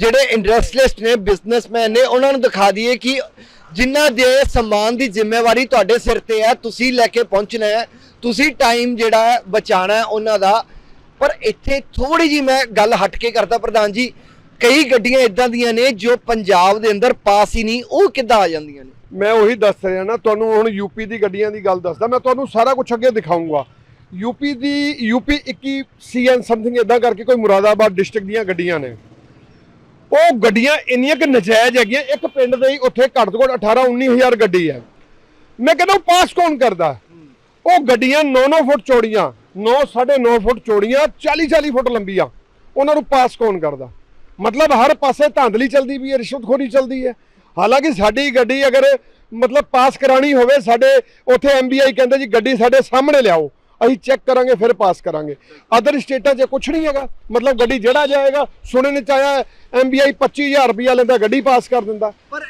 ਜਿਹੜੇ ਇੰਡਸਟਰੀਲਿਸਟ ਨੇ ਬਿਜ਼ਨਸਮੈਨ ਨੇ, ਉਹਨਾਂ ਨੂੰ ਦਿਖਾ ਦਈਏ ਕਿ ਜਿਨ੍ਹਾਂ ਦੇ ਸਮਾਨ ਦੀ ਜ਼ਿੰਮੇਵਾਰੀ ਤੁਹਾਡੇ ਸਿਰ ਤੇ ਹੈ, ਤੁਸੀਂ ਲੈ ਕੇ ਪਹੁੰਚਣਾ ਹੈ, ਤੁਸੀਂ ਟਾਈਮ ਜਿਹੜਾ ਹੈ ਬਚਾਉਣਾ ਹੈ ਉਹਨਾਂ ਦਾ। ਪਰ ਇੱਥੇ ਥੋੜੀ ਜੀ ਮੈਂ ਗੱਲ ਹਟ ਕੇ ਕਰਦਾ ਪ੍ਰਧਾਨ ਜੀ, ਕਈ ਗੱਡੀਆਂ ਇਦਾਂ ਦੀਆਂ ਨੇ ਜੋ ਪੰਜਾਬ ਦੇ ਅੰਦਰ ਪਾਸ ਹੀ ਨਹੀਂ, ਉਹ ਕਿੱਦਾਂ ਆ ਜਾਂਦੀਆਂ ਨੇ? ਮੈਂ ਉਹੀ ਦੱਸ ਰਿਹਾ ਨਾ, ਤੁਹਾਨੂੰ ਹੁਣ ਯੂਪੀ ਦੀ ਗੱਡੀਆਂ ਦੀ ਗੱਲ ਦੱਸਦਾ, ਮੈਂ ਤੁਹਾਨੂੰ ਸਾਰਾ ਕੁਝ ਅੱਗੇ ਦਿਖਾਉਂਗਾ ਯੂਪੀ ਦੀ ਯੂਪੀ 21 ਸੀਐਨ ਸਮਥਿੰਗ ਇਦਾਂ ਕਰਕੇ ਕੋਈ ਮੁਰਾਦਾਬਾਦ ਡਿਸਟ੍ਰਿਕਟ ਦੀਆਂ ਗੱਡੀਆਂ ਨੇ। ਉਹ ਗੱਡੀਆਂ ਇੰਨੀਆਂ ਕਿ ਨਜਾਇਜ਼ ਹੈਗੀਆਂ। ਇੱਕ ਪਿੰਡ ਦੇ ਹੀ ਉੱਥੇ ਘੱਟ ਤੋਂ ਘੱਟ 18 19000 ਗੱਡੀ ਹੈ। ਮੈਂ ਕਹਿੰਦਾ ਉਹ ਪਾਸ ਕੌਣ ਕਰਦਾ? ਉਹ ਗੱਡੀਆਂ 9-9 ਫੁੱਟ ਚੌੜੀਆਂ 9 9.5 ਫੁੱਟ ਚੌੜੀਆਂ 40-40 ਫੁੱਟ ਲੰਬੀਆਂ। ਉਹਨਾਂ ਨੂੰ ਪਾਸ ਕੌਣ ਕਰਦਾ? ਮਤਲਬ ਹਰ ਪਾਸੇ ਧਾਂਦਲੀ ਚੱਲਦੀ ਵੀ ਹੈ, ਰਿਸ਼ਵਤਖੋਰੀ ਚੱਲਦੀ ਹੈ। ਹਾਲਾਂਕਿ ਸਾਡੀ ਗੱਡੀ ਅਗਰ ਮਤਲਬ ਪਾਸ ਕਰਾਣੀ ਹੋਵੇ, ਸਾਡੇ ਉੱਥੇ ਐਮਬੀਆਈ ਕਹਿੰਦੇ ਜੀ, ਗੱਡੀ ਸਾਡੇ ਸਾਹਮਣੇ ਲਿਆਓ। ਅਸੀਂ ਚੈੱਕ ਕਰਾਂਗੇ ਫਿਰ ਪਾਸ ਕਰਾਂਗੇ। ਅਦਰ ਸਟੇਟਾਂ 'ਚ ਕੁਝ ਨਹੀਂ ਹੈਗਾ। ਮਤਲਬ ਗੱਡੀ ਜਿਹੜਾ ਜਾਏਗਾ ਸੁਣਨ ਚ ਆਇਆ ਐਮਬੀਆਈ 25000 ਰੁਪਇਆ ਲੈਂਦਾ ਗੱਡੀ ਪਾਸ ਕਰ ਦਿੰਦਾ। ਪਰ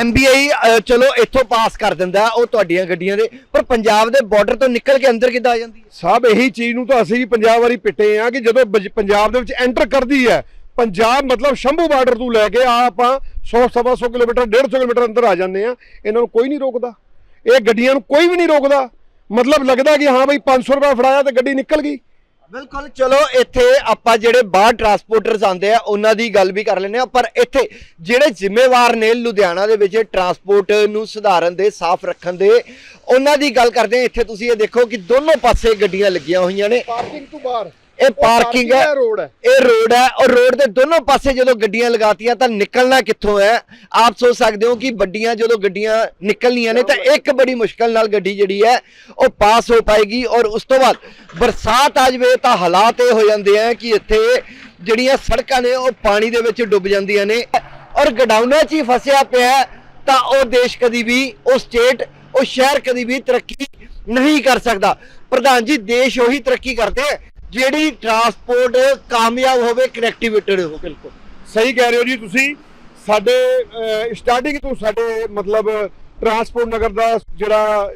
ਐਮਬੀਆਈ ਚਲੋ ਇੱਥੋਂ ਪਾਸ ਕਰ ਦਿੰਦਾ ਉਹ ਤੁਹਾਡੀਆਂ ਗੱਡੀਆਂ ਦੇ ਪਰ ਪੰਜਾਬ ਦੇ ਬਾਰਡਰ ਤੋਂ ਨਿਕਲ ਕੇ ਅੰਦਰ ਕਿੱਦਾਂ ਆ ਜਾਂਦੀ ਹੈ? ਸਭ ਇਹੀ ਚੀਜ਼ ਨੂੰ ਤਾਂ ਅਸੀਂ ਵੀ ਪੰਜਾਬ ਵਾਰੀ ਪਿੱਟੇ ਆ ਕਿ ਜਦੋਂ ਪੰਜਾਬ ਦੇ ਵਿੱਚ ਐਂਟਰ ਕਰਦੀ ਹੈ ਪੰਜਾਬ ਮਤਲਬ ਸ਼ੰਭੂ ਬਾਰਡਰ ਤੋਂ ਲੈ ਕੇ ਆ ਆਪਾਂ 100 ਸਵਾ 100 ਕਿਲੋਮੀਟਰ 150 ਕਿਲੋਮੀਟਰ ਅੰਦਰ ਆ ਜਾਂਦੇ ਆ ਇਹਨਾਂ ਨੂੰ ਕੋਈ ਨਹੀਂ ਰੋਕਦਾ। ਇਹ ਗੱਡੀਆਂ ਨੂੰ ਕੋਈ ਵੀ ਨਹੀਂ ਰੋਕਦਾ। ਮਤਲਬ ਲੱਗਦਾ ਕਿ ਹਾਂ ਬਈ 500 ਰੁਪਏ ਫੜਾਇਆ ਤੇ ਗੱਡੀ ਨਿਕਲ ਗਈ। ਬਿਲਕੁਲ ਚਲੋ ਇੱਥੇ ਆਪਾਂ ਜਿਹੜੇ ਬਾਹਰ ਟਰਾਂਸਪੋਰਟਰਸ ਆਉਂਦੇ ਆ ਉਹਨਾਂ ਦੀ ਗੱਲ ਵੀ ਕਰ ਲੈਂਦੇ ਆ ਪਰ ਇੱਥੇ ਜਿਹੜੇ ਜ਼ਿੰਮੇਵਾਰ ਨੇ ਲੁਧਿਆਣਾ ਦੇ ਵਿੱਚ ਟਰਾਂਸਪੋਰਟ ਨੂੰ ਸੁਧਾਰਨ ਦੇ ਸਾਫ਼ ਰੱਖਣ ਦੇ ਉਹਨਾਂ ਦੀ ਗੱਲ ਕਰਦੇ ਆ ਇੱਥੇ ਤੁਸੀਂ ਇਹ ਦੇਖੋ ਕਿ ਦੋਨੋਂ ਪਾਸੇ ਗੱਡੀਆਂ ਲੱਗੀਆਂ ਹੋਈਆਂ ਨੇ। ਪਾਰਕਿੰਗ ਤੋਂ ਬਾਹਰ। ਇਹ ਪਾਰਕਿੰਗ ਹੈ। ਰੋਡ ਹੈ। ਇਹ ਰੋਡ ਹੈ ਔਰ ਰੋਡ ਦੇ ਦੋਨੋਂ ਪਾਸੇ ਜਦੋਂ ਗੱਡੀਆਂ ਲਗਾਤੀਆਂ ਤਾਂ ਨਿਕਲਣਾ ਕਿੱਥੋਂ ਹੈ? ਆਪ ਸੋਚ ਸਕਦੇ ਹੋ ਕਿ ਵੱਡੀਆਂ ਜਦੋਂ ਗੱਡੀਆਂ ਨਿਕਲਣੀਆਂ ਨੇ ਤਾਂ ਇੱਕ ਬੜੀ ਮੁਸ਼ਕਲ ਨਾਲ ਗੱਡੀ ਜਿਹੜੀ ਹੈ ਉਹ ਪਾਸ ਹੋ ਪਾਏਗੀ ਔਰ ਉਸ ਤੋਂ ਬਾਅਦ ਬਰਸਾਤ ਆ ਜਾਵੇ ਤਾਂ ਹਾਲਾਤ ਇਹ ਹੋ ਜਾਂਦੇ ਆ ਕਿ ਇੱਥੇ ਜਿਹੜੀਆਂ ਸੜਕਾਂ ਨੇ ਉਹ ਪਾਣੀ ਦੇ ਵਿੱਚ ਡੁੱਬ ਜਾਂਦੀਆਂ ਨੇ ਔਰ ਗਡਾਊਨਾਂ 'ਚ ਹੀ ਫਸਿਆ ਪਿਆ ਤਾਂ ਉਹ ਦੇਸ਼ ਕਦੀ ਵੀ ਉਹ ਸਟੇਟ ਉਹ ਸ਼ਹਿਰ ਕਦੀ ਵੀ ਤਰੱਕੀ ਨਹੀਂ ਕਰ ਸਕਦਾ। ਪ੍ਰਧਾਨ ਜੀ ਦੇਸ਼ ਉਹੀ ਤਰੱਕੀ ਕਰਦੇ ਹੈ ਜਿਹੜੀ ਟਰਾਂਸਪੋਰਟ ਕਾਮਯਾਬ ਹੋਵੇ ਕਨੈਕਟੀਵੇਟਡ ਹੋਵੇ, ਬਿਲਕੁਲ। ਸਹੀ ਕਹਿ ਰਹੇ ਹੋ ਜੀ ਤੁਸੀਂ। ਸਾਡੇ ਸਟਾਰਟਿੰਗ ਤੋਂ ਸਾਡੇ, ਮਤਲਬ ਟਰਾਂਸਪੋਰਟ ਨਗਰ ਦਾ ਜਿਹੜਾ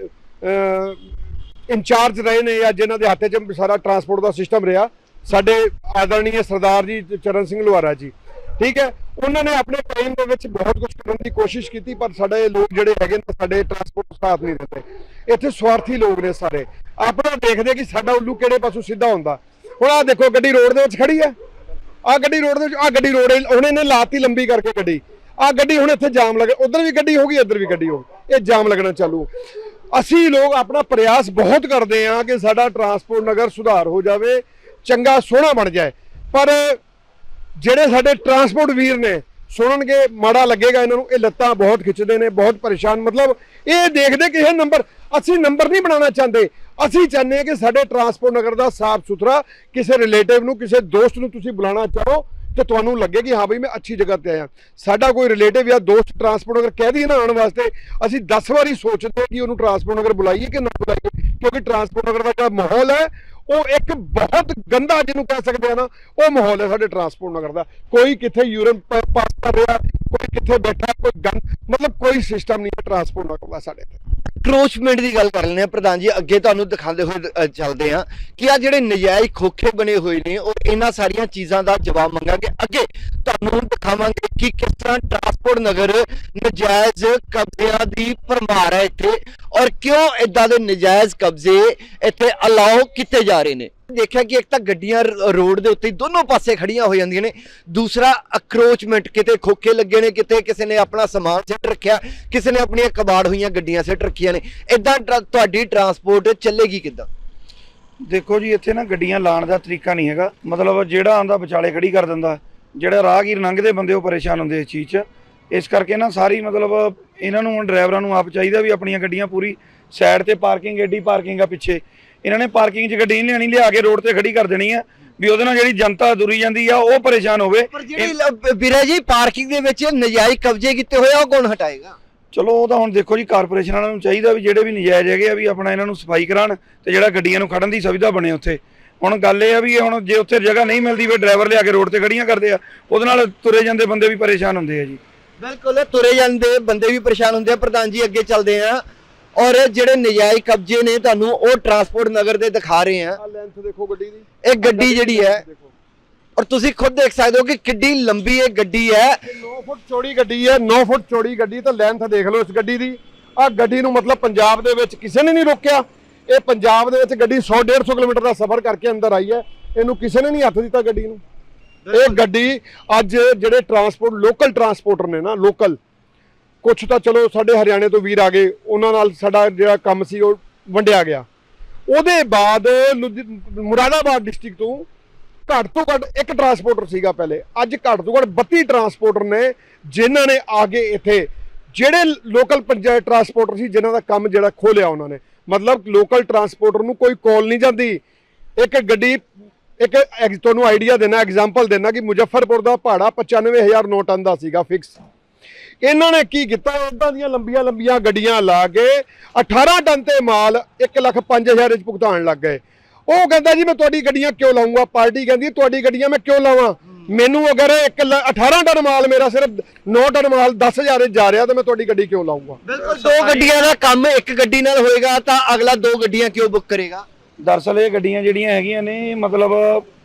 ਇੰਚਾਰਜ ਰਹੇ ਨੇ ਜਾਂ ਜਿਨ੍ਹਾਂ ਦੇ ਹੱਥ 'ਚ ਸਾਰਾ ਟਰਾਂਸਪੋਰਟ ਦਾ ਸਿਸਟਮ ਰਿਹਾ, ਸਾਡੇ ਆਦਰਣੀਏ ਸਰਦਾਰ ਜੀ, ਚਰਨ ਸਿੰਘ ਲੁਹਾਰਾ ਜੀ। ਠੀਕ ਹੈ? ਉਹਨਾਂ ਨੇ ਆਪਣੇ ਟਾਈਮ ਦੇ ਵਿੱਚ ਬਹੁਤ ਕੁਝ ਕਰਨ ਦੀ ਕੋਸ਼ਿਸ਼ ਕੀਤੀ, ਪਰ ਸਾਡੇ ਲੋਕ ਜਿਹੜੇ ਹੈਗੇ ਨੇ, ਸਾਡੇ ਟਰਾਂਸਪੋਰਟ ਸਾਥ ਨਹੀਂ ਦਿੰਦੇ ਇੱਥੇ ਸਵਾਰਥੀ ਲੋਕ ਨੇ ਸਾਰੇ। ਆਪਣਾ ਦੇਖਦੇ ਕਿ ਸਾਡਾ ਉੱਲੂ ਕਿਹੜੇ ਪਾਸੋਂ ਸਿੱਧਾ ਹੁੰਦਾ। ਹੁਣ ਆਹ ਦੇਖੋ, ਗੱਡੀ ਰੋਡ ਦੇ ਵਿੱਚ ਖੜੀ ਹੈ ਆ ਗੱਡੀ ਰੋਡ ਦੇ ਵਿੱਚ ਆ ਗੱਡੀ ਰੋਡ ਹੁਣ ਇਹਨੇ ਲਾਤੀ ਲੰਬੀ ਕਰਕੇ ਗੱਡੀ। ਆ ਗੱਡੀ ਹੁਣ ਇੱਥੇ ਜਾਮ ਲੱਗੇ ਉਧਰ ਵੀ ਗੱਡੀ ਹੋ ਗਈ ਇੱਧਰ ਵੀ ਗੱਡੀ ਹੋ ਇਹ ਜਾਮ ਲੱਗਣਾ ਚਾਲੂ। ਅਸੀਂ ਲੋਕ ਆਪਣਾ ਪ੍ਰਯਾਸ ਬਹੁਤ ਕਰਦੇ ਆ ਕਿ ਸਾਡਾ ਟਰਾਂਸਪੋਰਟ ਨਗਰ ਸੁਧਾਰ ਹੋ ਜਾਵੇ, ਚੰਗਾ, ਸੋਹਣਾ ਬਣ ਜਾਏ। ਪਰ ਜਿਹੜੇ ਸਾਡੇ ਟਰਾਂਸਪੋਰਟ ਵੀਰ ਨੇ, ਸੁਣਨਗੇ, ਮਾੜਾ ਲੱਗੇਗਾ ਇਹਨਾਂ ਨੂੰ, ਇਹ ਲੱਤਾਂ ਬਹੁਤ ਖਿੱਚਦੇ ਨੇ, ਬਹੁਤ ਪਰੇਸ਼ਾਨ, ਮਤਲਬ ਇਹ ਦੇਖਦੇ ਕਿ ਇਹ ਨੰਬਰ, ਅਸੀਂ ਨੰਬਰ ਨਹੀਂ ਬਣਾਉਣਾ ਚਾਹੁੰਦੇ। ਅਸੀਂ ਚਾਹੁੰਦੇ ਹਾਂ ਕਿ ਸਾਡੇ ਟਰਾਂਸਪੋਰਟ ਨਗਰ ਦਾ ਸਾਫ਼ ਸੁਥਰਾ, ਕਿਸੇ ਰਿਲੇਟਿਵ ਨੂੰ, ਕਿਸੇ ਦੋਸਤ ਨੂੰ ਤੁਸੀਂ ਬੁਲਾਉਣਾ ਚਾਹੋ ਤੇ ਤੁਹਾਨੂੰ ਲੱਗੇ ਕਿ ਹਾਂ ਬਈ ਮੈਂ ਅੱਛੀ ਜਗ੍ਹਾ ਤੇ ਆਇਆ। ਸਾਡਾ ਕੋਈ ਰਿਲੇਟਿਵ ਜਾਂ ਦੋਸਤ ਟਰਾਂਸਪੋਰਟ ਨਗਰ ਕਹਿ ਦਈਏ ਨਾ ਆਉਣ ਵਾਸਤੇ, ਅਸੀਂ 10 ਵਾਰੀ ਸੋਚਦੇ ਹਾਂ ਕਿ ਉਹਨੂੰ ਟਰਾਂਸਪੋਰਟ ਨਗਰ ਬੁਲਾਈਏ ਕਿ ਨਾ ਬੁਲਾਈਏ, ਕਿਉਂਕਿ ਟਰਾਂਸਪੋਰਟ ਨਗਰ ਦਾ ਜਿਹੜਾ ਮਾਹੌਲ ਹੈ ਉਹ ਇੱਕ ਬਹੁਤ ਗੰਦਾ ਜਿਹਨੂੰ ਕਹਿ ਸਕਦੇ ਆ ਨਾ, ਉਹ ਮਾਹੌਲ ਹੈ ਸਾਡੇ ਟਰਾਂਸਪੋਰਟ ਨਗਰ ਦਾ। ਕੋਈ ਕਿੱਥੇ ਯੂਰਨ ਪ- ਪਾਸ ਕਰ ਰਿਹਾ, ਕੋਈ ਕਿੱਥੇ ਬੈਠਾ, ਕੋਈ ਗੰਦ, ਮਤਲਬ ਕੋਈ ਸਿਸਟਮ ਨਹੀਂ ਹੈ ਟਰਾਂਸਪੋਰਟ ਨਗਰ ਦਾ ਸਾਡੇ ਇੱਥੇ ਕਰੋਚਮੈਂਟ ਦੀ ਗੱਲ ਕਰ ਲੈਂਦੇ ਆ ਪ੍ਰਧਾਨ ਜੀ, ਅੱਗੇ ਤੁਹਾਨੂੰ ਦਿਖਾਉਂਦੇ ਹੋਏ ਚੱਲਦੇ ਆ ਕਿ ਆ ਜਿਹੜੇ ਨਜਾਇਜ਼ ਖੋਖੇ ਬਣੇ ਹੋਏ ਨੇ, ਉਹ ਇਹਨਾਂ ਸਾਰੀਆਂ ਚੀਜ਼ਾਂ ਦਾ ਜਵਾਬ ਮੰਗਾਂਗੇ। ਅੱਗੇ ਤੁਹਾਨੂੰ ਦਿਖਾਵਾਂਗੇ ਕਿ ਕਿਸ ਤਰ੍ਹਾਂ ਟਰਾਂਸਪੋਰਟ ਨਗਰ ਨਜਾਇਜ਼ ਕਬਜ਼ਿਆਂ ਦੀ ਭਰਮਾਰ ਹੈ ਇੱਥੇ ਔਰ ਕਿਉਂ ਇਦਾਂ ਦੇ ਨਜਾਇਜ਼ ਕਬਜ਼ੇ ਇੱਥੇ ਅਲਾਉ ਕੀਤੇ ਜਾ ਰਹੇ ਨੇ। ਦੇਖਿਆ ਕਿ ਇੱਕ ਤਾਂ ਗੱਡੀਆਂ ਰੋਡ ਦੇ ਉੱਤੇ ਦੋਨੋਂ ਪਾਸੇ ਖੜੀਆਂ ਹੋ ਜਾਂਦੀਆਂ ਨੇ। ਦੂਸਰਾ ਅਕਰੋਚਮੈਂਟ ਕਿਤੇ ਖੋਖੇ ਲੱਗੇ ਨੇ, ਕਿਤੇ ਕਿਸੇ ਨੇ ਆਪਣਾ ਸਮਾਨ ਸਿੱਟ ਰੱਖਿਆ, ਕਿਸੇ ਨੇ ਆਪਣੀਆਂ ਕਬਾੜ ਹੋਈਆਂ ਗੱਡੀਆਂ ਸਿੱਟ ਰੱਖੀਆਂ ਨੇ। ਇਦਾਂ ਤੁਹਾਡੀ ਟਰਾਂਸਪੋਰਟ ਚੱਲੇਗੀ ਕਿੱਦਾਂ? ਦੇਖੋ ਜੀ, ਇੱਥੇ ਨਾ ਗੱਡੀਆਂ ਲਾਣ ਦਾ ਤਰੀਕਾ ਨਹੀਂ ਹੈਗਾ। ਮਤਲਬ ਜਿਹੜਾ ਆਂਦਾ ਵਿਚਾਲੇ ਖੜੀ ਕਰ ਦਿੰਦਾ। ਜਿਹੜਾ ਰਾਹਗੀਰ ਲੰਘਦੇ ਬੰਦੇ ਉਹ ਪਰੇਸ਼ਾਨ ਹੁੰਦੇ ਇਸ ਚੀਜ਼ 'ਚ। ਇਸ ਕਰਕੇ ਨਾ ਸਾਰੀ ਮਤਲਬ ਇਹਨਾਂ ਨੂੰ ਹੁਣ ਡਰਾਈਵਰਾਂ ਨੂੰ ਆਪ ਚਾਹੀਦਾ ਵੀ ਆਪਣੀਆਂ ਗੱਡੀਆਂ ਪੂਰੀ ਸਾਈਡ ਤੇ ਪਾਰਕਿੰਗ ਐਡੀ ਪਾਰਕਿੰਗ ਆ ਪਿੱਛੇ। ਇਹਨਾਂ ਨੇ ਪਾਰਕਿੰਗ 'ਚ ਗੱਡੀ ਨਹੀਂ ਲੈਣੀ ਲਿਆ ਕੇ ਰੋਡ ਤੇ ਖੜੀ ਕਰ ਦੇਣੀ ਆ ਵੀ ਉਹਦੇ ਨਾਲ ਜਿਹੜੀ ਜਨਤਾ ਦੁਰੀ ਜਾਂਦੀ ਆ ਉਹ ਪਰੇਸ਼ਾਨ ਹੋਵੇ। ਪਰ ਜਿਹੜੀ ਲ- ਵੀਰੇ ਜੀ ਪਾਰਕਿੰਗ ਦੇ ਵਿੱਚ ਨਜਾਇਜ਼ ਕਬਜ਼ੇ ਕੀਤੇ ਹੋਏ ਆ ਉਹ ਕੌਣ ਹਟਾਏਗਾ? ਚਲੋ ਉਹ ਤਾਂ ਹੁਣ ਦੇਖੋ ਜੀ ਕਾਰਪੋਰੇਸ਼ਨ ਵਾਲਿਆਂ ਨੂੰ ਚਾਹੀਦਾ ਵੀ ਜਿਹੜੇ ਵੀ ਨਜਾਇਜ਼ ਹੈਗੇ ਆ ਵੀ ਆਪਣਾ ਇਹਨਾਂ ਨੂੰ ਸਫ਼ਾਈ ਕਰਾਉਣ ਤੇ ਜਿਹੜਾ ਗੱਡੀਆਂ ਨੂੰ ਖੜਨ ਦੀ ਸੁਵਿਧਾ ਬਣੇ ਉੱਥੇ। ਹੁਣ ਗੱਲ ਇਹ ਆ ਵੀ ਹੁਣ ਜੇ ਉੱਥੇ ਜਗ੍ਹਾ ਨਹੀਂ ਮਿਲਦੀ ਵੀ ਡਰਾਈਵਰ ਲਿਆ ਕੇ ਰੋਡ ਤੇ ਖੜੀਆਂ ਕਰਦੇ ਆ। ਉਹਦੇ ਨਾਲ ਤੁਰੇ ਜਾਂਦੇ ਬੰਦੇ ਵੀ ਪਰੇਸ਼ਾਨ ਹੁੰਦੇ ਆ ਜੀ। ਬਿਲਕੁਲ ਤੁਰੇ ਜਾਂਦੇ ਬੰਦੇ ਵੀ ਪਰੇਸ਼ਾਨ ਹੁੰਦੇ ਆ। ਪ੍ਰਧਾਨ ਜੀ ਅੱਗੇ ਚੱਲਦੇ ਆ। ਔਰ ਜਿਹੜੇ ਨਜਾਇਜ਼ ਕਬਜ਼ੇ ਨੇ ਤੁਹਾਨੂੰ ਉਹ ਟਰਾਂਸਪੋਰਟ ਨਗਰ ਦੇ ਦਿਖਾ ਰਹੇ ਆ। ਆ ਲੈਂਥ ਦੇਖੋ ਗੱਡੀ ਦੀ। ਇਹ ਗੱਡੀ ਜਿਹੜੀ ਹੈ ਦੇਖੋ ਔਰ ਤੁਸੀਂ ਖੁਦ ਦੇਖ ਸਕਦੇ ਹੋ ਕਿ ਕਿੱਡੀ ਲੰਬੀ ਇਹ ਗੱਡੀ ਹੈ। 9 ਫੁੱਟ ਚੌੜੀ ਗੱਡੀ ਹੈ 9 ਫੁੱਟ ਚੌੜੀ ਗੱਡੀ ਤਾਂ ਲੈਂਥ ਦੇਖ ਲਓ ਇਸ ਗੱਡੀ ਦੀ। ਆ ਗੱਡੀ ਨੂੰ ਮਤਲਬ ਪੰਜਾਬ ਦੇ ਵਿੱਚ ਕਿਸੇ ਨੇ ਨਹੀਂ ਰੋਕਿਆ। ਇਹ ਪੰਜਾਬ ਦੇ ਵਿੱਚ ਗੱਡੀ 100 150 ਕਿਲੋਮੀਟਰ ਦਾ ਸਫ਼ਰ ਕਰਕੇ ਅੰਦਰ ਆਈ ਹੈ। ਇਹਨੂੰ ਕਿਸੇ ਨੇ ਨਹੀਂ ਹੱਥ ਦਿੱਤਾ ਗੱਡੀ ਨੂੰ। ਇਹ ਗੱਡੀ ਅੱਜ ਜਿਹੜੇ ਟਰਾਂਸਪੋਰਟ ਲੋਕਲ ਟਰਾਂਸਪੋਰਟਰ ਨੇ ਨਾ ਲੋਕਲ ਕੁਝ ਤਾਂ ਚਲੋ ਸਾਡੇ ਹਰਿਆਣੇ ਤੋਂ ਵੀਰ ਆ ਗਏ, ਉਹਨਾਂ ਨਾਲ ਸਾਡਾ ਜਿਹੜਾ ਕੰਮ ਸੀ ਉਹ ਵੰਡਿਆ ਗਿਆ। ਉਹਦੇ ਬਾਅਦ ਲੁਧੀ- ਮੁਰਾਦਾਬਾਦ ਡਿਸਟ੍ਰਿਕਟ ਤੋਂ ਘੱਟ ਤੋਂ ਘੱਟ ਇੱਕ ਟਰਾਂਸਪੋਰਟਰ ਸੀਗਾ ਪਹਿਲੇ। ਅੱਜ ਘੱਟ ਤੋਂ ਘੱਟ 32 ਟਰਾਂਸਪੋਰਟਰ ਨੇ, ਜਿਨ੍ਹਾਂ ਨੇ ਆ ਕੇ ਇੱਥੇ। ਜਿਹੜੇ ਲੋਕਲ ਪੰਚਾਇਤ ਟਰਾਂਸਪੋਰਟਰ ਸੀ, ਜਿਨ੍ਹਾਂ ਦਾ ਕੰਮ ਜਿਹੜਾ ਖੋਲਿਆ ਉਹਨਾਂ ਨੇ। ਮਤਲਬ ਲੋਕਲ ਟਰਾਂਸਪੋਰਟਰ ਨੂੰ ਕੋਈ ਕਾਲ ਨਹੀਂ ਜਾਂਦੀ। ਇੱਕ ਗੱਡੀ, ਇੱਕ ਐਗ- ਤੁਹਾਨੂੰ ਆਈਡੀਆ ਦੇਣਾ ਐਗਜ਼ਾਮਪਲ ਦੇਣਾ ਕਿ ਮੁਜ਼ੱਫਰਪੁਰ ਦਾ ਭਾੜਾ 95000 ਟਨ ਦਾ ਸੀਗਾ ਫਿਕਸ ਇਹਨਾਂ ਨੇ ਕੀ ਕੀਤਾ? ਇਦਾਂ ਦੀਆਂ ਲੰਬੀਆਂ ਲੰਬੀਆਂ ਗੱਡੀਆਂ ਲਾ ਕੇ 18 ਟਨ ਤੇ ਮਾਲ 1 ਲੱਖ 5000 ਵਿੱਚ ਭੁਗਤਾਨ ਲੱਗ ਗਏ। ਉਹ ਕਹਿੰਦਾ ਜੀ ਮੈਂ ਤੁਹਾਡੀ ਗੱਡੀਆਂ ਕਿਉਂ ਲਾਉਂਗਾ? ਪਾਰਟੀ ਕਹਿੰਦੀ ਤੁਹਾਡੀ ਗੱਡੀਆਂ ਮੈਂ ਕਿਉਂ ਲਾਵਾਂ? ਮੈਨੂੰ ਅਗਰ 1 18 ਟਨ ਮਾਲ ਮੇਰਾ ਸਿਰਫ 9 ਟਨ ਮਾਲ 10000 ਵਿੱਚ ਜਾ ਰਿਹਾ ਤਾਂ ਮੈਂ ਤੁਹਾਡੀ ਗੱਡੀ ਕਿਉਂ ਲਾਉਂਗਾ? ਬਿਲਕੁਲ ਦੋ ਗੱਡੀਆਂ ਦਾ ਕੰਮ ਇੱਕ ਗੱਡੀ ਨਾਲ ਹੋਏਗਾ ਤਾਂ ਅਗਲਾ ਦੋ ਗੱਡੀਆਂ ਕਿਉਂ ਬੁੱਕ ਕਰੇਗਾ? ਦਰਅਸਲ ਇਹ ਗੱਡੀਆਂ ਜਿਹੜੀਆਂ ਹੈਗੀਆਂ ਨੇ ਮਤਲਬ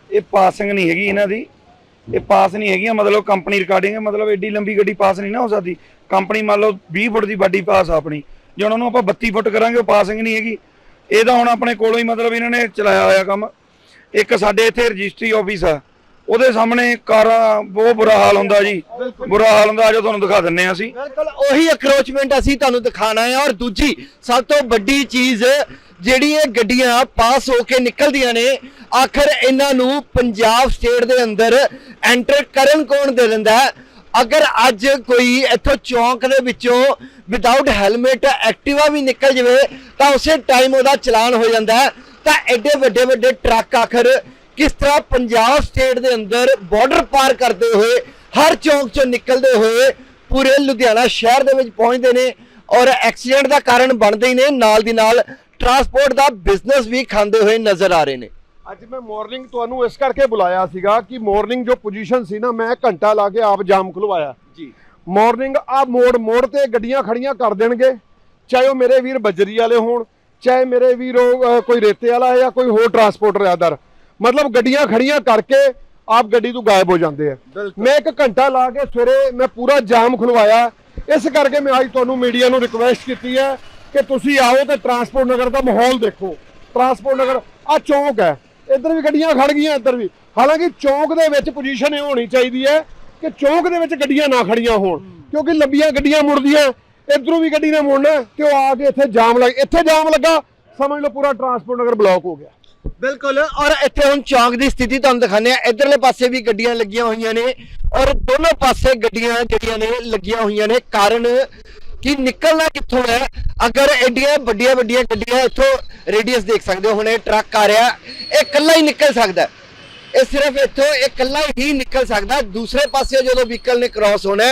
ਇਹ ਪਾਸਿੰਗ ਨਹੀਂ ਹੈਗੀ ਇਹਨਾਂ ਦੀ। ਇਹ ਪਾਸ ਨਹੀਂ ਹੈਗੀਆਂ ਮਤਲਬ ਕੰਪਨੀ ਰਿਕਾਰਡਿੰਗ ਹੈ ਮਤਲਬ ਐਡੀ ਲੰਬੀ ਗੱਡੀ ਪਾਸ ਨਹੀਂ ਨਾ ਹੋ ਸਕਦੀ। ਕੰਪਨੀ ਮੰਨ ਲਓ 20 ਫੁੱਟ ਦੀ ਵੱਡੀ ਪਾਸ ਆ ਆਪਣੀ ਜੇ ਉਹਨਾਂ ਨੂੰ ਆਪਾਂ 32 ਫੁੱਟ ਕਰਾਂਗੇ ਉਹ ਪਾਸਿੰਗ ਨਹੀਂ ਹੈਗੀ। ਇਹਦਾ ਹੁਣ ਆਪਣੇ ਕੋਲੋਂ ਹੀ ਮਤਲਬ ਇਹਨਾਂ ਨੇ ਚਲਾਇਆ ਹੋਇਆ ਕੰਮ। ਇੱਕ ਸਾਡੇ ਇੱਥੇ ਰਜਿਸਟਰੀ ਆਫਿਸ ਆ ਉਹਦੇ ਸਾਹਮਣੇ ਕਾਰਾਂ ਬਹੁਤ ਬੁਰਾ ਹਾਲ ਹੁੰਦਾ ਜੀ। ਬੁਰਾ ਹਾਲ ਹੁੰਦਾ ਅੱਜ ਤੁਹਾਨੂੰ ਦਿਖਾ ਦਿੰਨੇ ਆ ਅਸੀਂ। ਬਿਲਕੁਲ ਉਹੀ ਅਕਰੋਚਮੈਂਟ ਅਸੀਂ ਤੁਹਾਨੂੰ ਦਿਖਾਣਾ ਹੈ। ਔਰ ਦੂਜੀ ਸਭ ਤੋਂ ਵੱਡੀ ਚੀਜ਼ ਜਿਹੜੀਆਂ ਗੱਡੀਆਂ ਪਾਸ ਹੋ ਕੇ ਨਿਕਲਦੀਆਂ ਨੇ, ਆਖਰ ਇਹਨਾਂ ਨੂੰ ਪੰਜਾਬ ਸਟੇਟ ਦੇ ਅੰਦਰ ਐਂਟਰ ਕਰਨ ਕੌਣ ਦੇ ਦਿੰਦਾ ਹੈ? ਅਗਰ ਅੱਜ ਕੋਈ ਇੱਥੋਂ ਚੌਂਕ ਦੇ ਵਿੱਚੋਂ ਵਿਦਆਊਟ ਹੈਲਮਟ ਐਕਟਿਵਾ ਵੀ ਨਿਕਲ ਜਵੇ, ਤਾਂ ਉਸੇ ਟਾਈਮ ਉਹਦਾ ਚਲਾਨ ਹੋ ਜਾਂਦਾ ਹੈ। ਤਾਂ ਐਡੇ ਵੱਡੇ ਵੱਡੇ ਟਰੱਕ ਆਖਰ ਕਿਸ ਤਰ੍ਹਾਂ ਪੰਜਾਬ ਸਟੇਟ ਦੇ ਅੰਦਰ ਬਾਰਡਰ ਪਾਰ ਕਰਦੇ ਹੋਏ, ਹਰ ਚੌਂਕ ਚੋਂ ਨਿਕਲਦੇ ਹੋਏ ਪੂਰੇ ਲੁਧਿਆਣਾ ਸ਼ਹਿਰ ਦੇ ਵਿੱਚ ਪਹੁੰਚਦੇ ਨੇ ਔਰ ਐਕਸੀਡੈਂਟ ਦਾ ਕਾਰਨ ਬਣਦੇ ਹੀ ਨੇ ਨਾਲ ਦੀ ਨਾਲ ਟਰਾਂਸਪੋਰਟ ਦਾ ਬਿਜ਼ਨਸ ਵੀ ਖਾਂਦੇ ਹੋਏ ਨਜ਼ਰ ਆ ਰਹੇ ਨੇ। ਅੱਜ ਮੈਂ ਮਾਰਨਿੰਗ ਤੁਹਾਨੂੰ ਇਸ ਕਰਕੇ ਬੁਲਾਇਆ ਸੀਗਾ ਕਿ ਮਾਰਨਿੰਗ ਜੋ ਪੋਜੀਸ਼ਨ ਸੀ ਨਾ ਮੈਂ ਘੰਟਾ ਲਾ ਕੇ ਆਪ ਜਾਮ ਖੁਲਵਾਇਆ। ਜੀ। ਮਾਰਨਿੰਗ ਆ ਮੋੜ ਮੋੜ ਤੇ ਗੱਡੀਆਂ ਖੜੀਆਂ ਕਰ ਦੇਣਗੇ ਚਾਹੇ ਉਹ ਮੇਰੇ ਵੀਰ ਬਜਰੀ ਵਾਲੇ ਹੋਣ ਚਾਹੇ ਮੇਰੇ ਵੀਰ ਕੋਈ ਰੇਤੇ ਵਾਲਾ ਹੈ ਜਾਂ ਕੋਈ ਹੋਰ ਟਰਾਂਸਪੋਰਟਰ ਹੈ ਅਦਰ ਮਤਲਬ ਗੱਡੀਆਂ ਖੜੀਆਂ ਕਰਕੇ ਆਪ ਗੱਡੀ ਤੋਂ ਗਾਇਬ ਹੋ ਜਾਂਦੇ ਆ। ਮੈਂ ਇੱਕ ਘੰਟਾ ਲਾ ਕੇ ਸਵੇਰੇ ਮੈਂ ਪੂਰਾ ਜਾਮ ਖੁਲਵਾਇਆ। ਇਸ ਕਰਕੇ ਮੈਂ ਅੱਜ ਤੁਹਾਨੂੰ ਮੀਡੀਆ ਨੂੰ ਰਿਕੁਐਸਟ ਕੀਤੀ ਹੈ ਕਿ ਤੁਸੀਂ ਆਓ ਤੇ ਟਰਾਂਸਪੋਰਟ ਨਗਰ ਦਾ ਮਾਹੌਲ ਦੇਖੋ। ਟਰਾਂਸਪੋਰਟ ਨਗਰ ਆ ਚੌਂਕ ਹੈ। ਇੱਧਰ ਵੀ ਗੱਡੀਆਂ ਖੜ ਗਈਆਂ, ਇੱਧਰ ਵੀ। ਹਾਲਾਂਕਿ ਚੌਂਕ ਦੇ ਵਿੱਚ ਪੋਜੀਸ਼ਨ ਇਹ ਹੋਣੀ ਚਾਹੀਦੀ ਹੈ ਕਿ ਚੌਂਕ ਦੇ ਵਿੱਚ ਗੱਡੀਆਂ ਨਾ ਖੜੀਆਂ ਹੋਣ, ਕਿਉਂਕਿ ਲੰਬੀਆਂ ਗੱਡੀਆਂ ਮੁੜਦੀਆਂ, ਇਧਰੋਂ ਵੀ ਗੱਡੀ ਨੇ ਮੁੜਨਾ ਤੇ ਉਹ ਆ ਕੇ ਇੱਥੇ ਜਾਮ ਲੱਗ, ਇੱਥੇ ਜਾਮ ਲੱਗਾ, ਸਮਝ ਲਓ ਪੂਰਾ ਟਰਾਂਸਪੋਰਟ ਨਗਰ ਬਲੌਕ ਹੋ ਗਿਆ। ਬਿਲਕੁਲ, ਔਰ ਇੱਥੇ ਹੁਣ ਚੌਂਕ ਦੀ ਸਥਿਤੀ ਤੁਹਾਨੂੰ ਦਿਖਾਉਂਦੇ ਆ ਇਧਰਲੇ ਪਾਸੇ ਵੀ ਗੱਡੀਆਂ ਲੱਗੀਆਂ ਹੋਈਆਂ ਨੇ ਔਰ ਦੋਨੋਂ ਪਾਸੇ ਗੱਡੀਆਂ ਜਿਹੜੀਆਂ ਨੇ ਲੱਗੀਆਂ ਹੋਈਆਂ ਨੇ। ਕਾਰਨ ਕਿ? ਨਿਕਲਣਾ ਕਿੱਥੋਂ ਹੈ? ਅਗਰ ਐਡੀਆਂ ਵੱਡੀਆਂ ਵੱਡੀਆਂ ਗੱਡੀਆਂ ਇੱਥੋਂ ਰੇਡੀਅਸ ਦੇਖ ਸਕਦੇ ਹੋ, ਹੁਣ ਇਹ ਟਰੱਕ ਆ ਰਿਹਾ, ਇਹ ਇਕੱਲਾ ਹੀ ਨਿਕਲ ਸਕਦਾ। ਇਹ ਸਿਰਫ ਇੱਥੋਂ ਇਹ ਇਕੱਲਾ ਹੀ ਨਿਕਲ ਸਕਦਾ। ਦੂਸਰੇ ਪਾਸੇ ਜਦੋਂ ਵਹੀਕਲ ਨੇ ਕ੍ਰਾਸ ਹੋਣਾ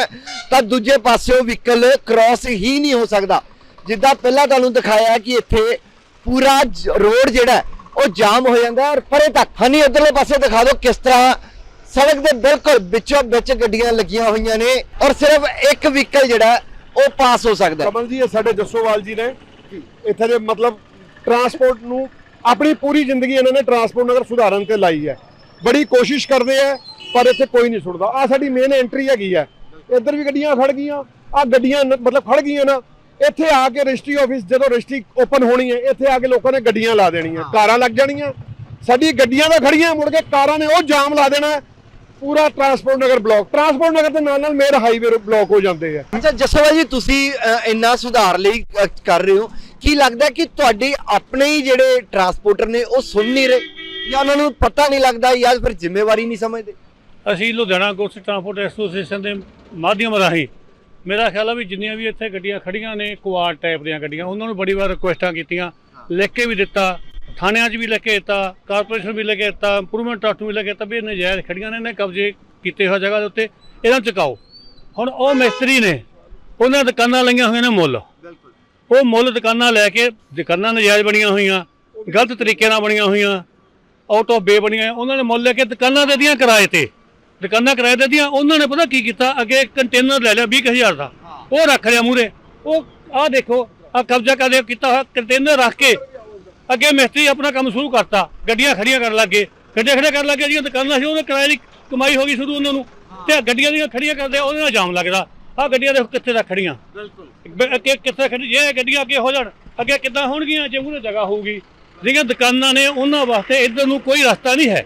ਤਾਂ ਦੂਜੇ ਪਾਸਿਓਂ ਵਹੀਕਲ ਕ੍ਰਾਸ ਹੀ ਨਹੀਂ ਹੋ ਸਕਦਾ। ਜਿੱਦਾਂ ਪਹਿਲਾਂ ਤੁਹਾਨੂੰ ਦਿਖਾਇਆ ਕਿ ਇੱਥੇ ਪੂਰਾ ਰੋਡ ਜਿਹੜਾ ਉਹ ਜਾਮ ਹੋ ਜਾਂਦਾ ਔਰ ਪਰੇ ਤੱਕ। ਹਨੀ ਇਧਰਲੇ ਪਾਸੇ ਦਿਖਾ ਦਿਓ ਕਿਸ ਤਰ੍ਹਾਂ ਸੜਕ ਦੇ ਬਿਲਕੁਲ ਵਿੱਚੋਂ ਵਿੱਚ ਗੱਡੀਆਂ ਲੱਗੀਆਂ ਹੋਈਆਂ ਨੇ ਔਰ ਸਿਰਫ ਇੱਕ ਵਹੀਕਲ ਜਿਹੜਾ ਉਹ ਪਾਸ ਹੋ ਸਕਦਾ ਹੈ। ਕਮਲ ਜੀ ਇਹ ਸਾਡੇ ਜੱਸੋਵਾਲ ਜੀ ਨੇ ਇੱਥੇ ਦੇ ਮਤਲਬ ਟਰਾਂਸਪੋਰਟ ਨੂੰ ਆਪਣੀ ਪੂਰੀ ਜ਼ਿੰਦਗੀ ਇਹਨਾਂ ਨੇ ਟਰਾਂਸਪੋਰਟ ਨਗਰ ਸੁਧਾਰਨ ਤੇ ਲਾਈ ਹੈ। ਬੜੀ ਕੋਸ਼ਿਸ਼ ਕਰਦੇ ਆ, ਪਰ ਇੱਥੇ ਕੋਈ ਨਹੀਂ ਸੁਣਦਾ ਆ ਸਾਡੀ ਮੇਨ ਐਂਟਰੀ ਹੈਗੀ ਹੈ ਇੱਧਰ ਵੀ ਗੱਡੀਆਂ ਖੜ ਗਈਆਂ ਆ ਗੱਡੀਆਂ ਨ- ਮਤਲਬ ਖੜ ਗਈਆਂ ਨਾ। ਇੱਥੇ ਆ ਕੇ ਰਜਿਸਟਰੀ ਆਫਿਸ ਜਦੋਂ ਰਜਿਸਟਰੀ ਓਪਨ ਹੋਣੀ ਹੈ, ਇੱਥੇ ਆ ਕੇ ਲੋਕਾਂ ਨੇ ਗੱਡੀਆਂ ਲਾ ਦੇਣੀਆਂ, ਕਾਰਾਂ ਲੱਗ ਜਾਣੀਆਂ। ਸਾਡੀ ਗੱਡੀਆਂ ਤਾਂ ਖੜੀਆਂ ਮੁੜ ਕੇ ਕਾਰਾਂ ਨੇ ਉਹ ਜਾਮ ਲਾ ਦੇਣਾ। ਹੈ। ਪੂਰਾ transport Nagar block. Transport Nagar ਦੇ ਨਾਲ ਨਾਲ ਮੇਰ ਹਾਈਵੇ ਬਲੌਕ ਹੋ ਜਾਂਦੇ ਆ। ਅੱਛਾ ਜਸਵਾ ਜੀ ਤੁਸੀਂ ਇੰਨਾ ਸੁਧਾਰ ਲਈ ਕਰ ਰਹੇ ਹੋ। ਕੀ ਲੱਗਦਾ ਕਿ ਤੁਹਾਡੇ ਆਪਣੇ ਹੀ ਜਿਹੜੇ ਟਰਾਂਸਪੋਰਟਰ ਨੇ ਉਹ ਸੁਣ ਨਹੀਂ ਰਹੇ? ਜਾਂ ਉਹਨਾਂ ਨੂੰ ਪਤਾ ਨਹੀਂ ਲੱਗਦਾ ਜਾਂ ਫਿਰ ਜ਼ਿੰਮੇਵਾਰੀ ਨਹੀਂ ਸਮਝਦੇ? ਅਸੀਂ ਲੁਧਿਆਣਾ ਗੁਰਸ ਟਰਾਂਸਪੋਰਟ ਐਸੋਸੀਏਸ਼ਨ ਦੇ ਮਾਧਿਅਮ ਰਾਹੀਂ ਮੇਰਾ ਖਿਆਲ ਆ ਵੀ ਜਿੰਨੀਆਂ ਵੀ ਇੱਥੇ ਗੱਡੀਆਂ ਖੜੀਆਂ ਨੇ ਕੁਆਡ ਟਾਈਪ ਦੀਆਂ ਗੱਡੀਆਂ ਉਹਨਾਂ ਨੂੰ ਬੜੀ ਵਾਰ ਰਿਕੁਐਸਟਾਂ ਕੀਤੀਆਂ ਲਿਖ ਕੇ ਵੀ ਦਿੱਤਾ ਥਾਣਿਆਂ 'ਚ ਵੀ ਲਿਖ ਕੇ ਦਿੱਤਾ ਕਾਰਪੋਰੇਸ਼ਨ ਵੀ ਲਿਖ ਕੇ ਦਿੱਤਾ ਇੰਪਰੂਵਮੈਂਟ ਟਰੱਸਟ ਵੀ ਲਿਖ ਕੇ ਦਿੱਤਾ ਵੀ ਇਹ ਨਜਾਇਜ਼ ਖੜੀਆਂ ਨੇ ਨੇ ਕਬਜ਼ੇ ਕੀਤੇ ਹੋਏ ਜਗ੍ਹਾ ਦੇ ਉੱਤੇ ਇਹਨਾਂ ਚੁਕਾਓ। ਹੁਣ ਉਹ ਮਿਸਤਰੀ ਨੇ ਉਹਨਾਂ ਦੁਕਾਨਾਂ ਲਈਆਂ ਹੋਈਆਂ ਨੇ ਮੁੱਲ। ਉਹ ਮੁੱਲ ਦੁਕਾਨਾਂ ਲੈ ਕੇ ਦੁਕਾਨਾਂ ਨਜਾਇਜ਼ ਬਣੀਆਂ ਹੋਈਆਂ ਗਲਤ ਤਰੀਕੇ ਨਾਲ ਬਣੀਆਂ ਹੋਈਆਂ ਆਊਟ ਆਫ ਬੇ ਬਣੀਆਂ ਉਹਨਾਂ ਨੇ ਮੁੱਲ ਲੈ ਕੇ ਦੁਕਾਨਾਂ ਦੇ ਦੀਆਂ ਕਿਰਾਏ ਤੇ। ਦੁਕਾਨਾਂ ਕਿਰਾਏ ਤੇ ਦੀਆਂ ਉਹਨਾਂ ਨੇ ਪਤਾ ਕੀ ਕੀਤਾ? ਅੱਗੇ ਕੰਟੇਨਰ ਲੈ ਲਿਆ 20000 ਦਾ। ਉਹ ਰੱਖ ਲਿਆ ਮੂਰੇ ਉਹ ਆਹ ਦੇਖੋ ਆ ਕਬਜ਼ਾ ਕਰਦੇ ਕੀਤਾ ਹੋਇਆ ਕੰਟੇਨਰ ਰੱਖ ਕੇ ਅੱਗੇ ਮਿਸਤਰੀ ਆਪਣਾ ਕੰਮ ਸ਼ੁਰੂ ਕਰਤਾ ਗੱਡੀਆਂ ਖੜੀਆਂ ਕਰਨ ਲੱਗੇ। ਗੱਡੀਆਂ ਖੜੀਆਂ ਕਰਨ ਲੱਗੇ ਜਿਹੜੀਆਂ ਦੁਕਾਨਾਂ ਸੀ ਉਹਦੇ ਕਿਰਾਏ ਦੀ ਕਮਾਈ ਹੋ ਗਈ ਸ਼ੁਰੂ ਉਹਨਾਂ ਨੂੰ। ਤੇ ਗੱਡੀਆਂ ਦੀਆਂ ਖੜੀਆਂ ਕਰਦੇ ਉਹਦੇ ਨਾਲ ਜਾਮ ਲੱਗਦਾ। ਆ ਗੱਡੀਆਂ ਦੇਖੋ ਕਿੱਥੇ ਤੱਕ ਖੜੀਆਂ। ਬਿਲਕੁਲ। ਅੱਗੇ ਕਿੱਥੇ ਖੜੀ ਜੇ ਇਹ ਗੱਡੀਆਂ ਅੱਗੇ ਹੋ ਜਾਣ ਅੱਗੇ ਕਿੱਦਾਂ ਹੋਣਗੀਆਂ ਜੇ ਮੂਰੇ ਜਗ੍ਹਾ ਹੋਊਗੀ। ਜਿਹੜੀਆਂ ਦੁਕਾਨਾਂ ਨੇ ਉਹਨਾਂ ਵਾਸਤੇ ਇੱਧਰ ਨੂੰ ਕੋਈ ਰਸਤਾ ਨਹੀਂ ਹੈ।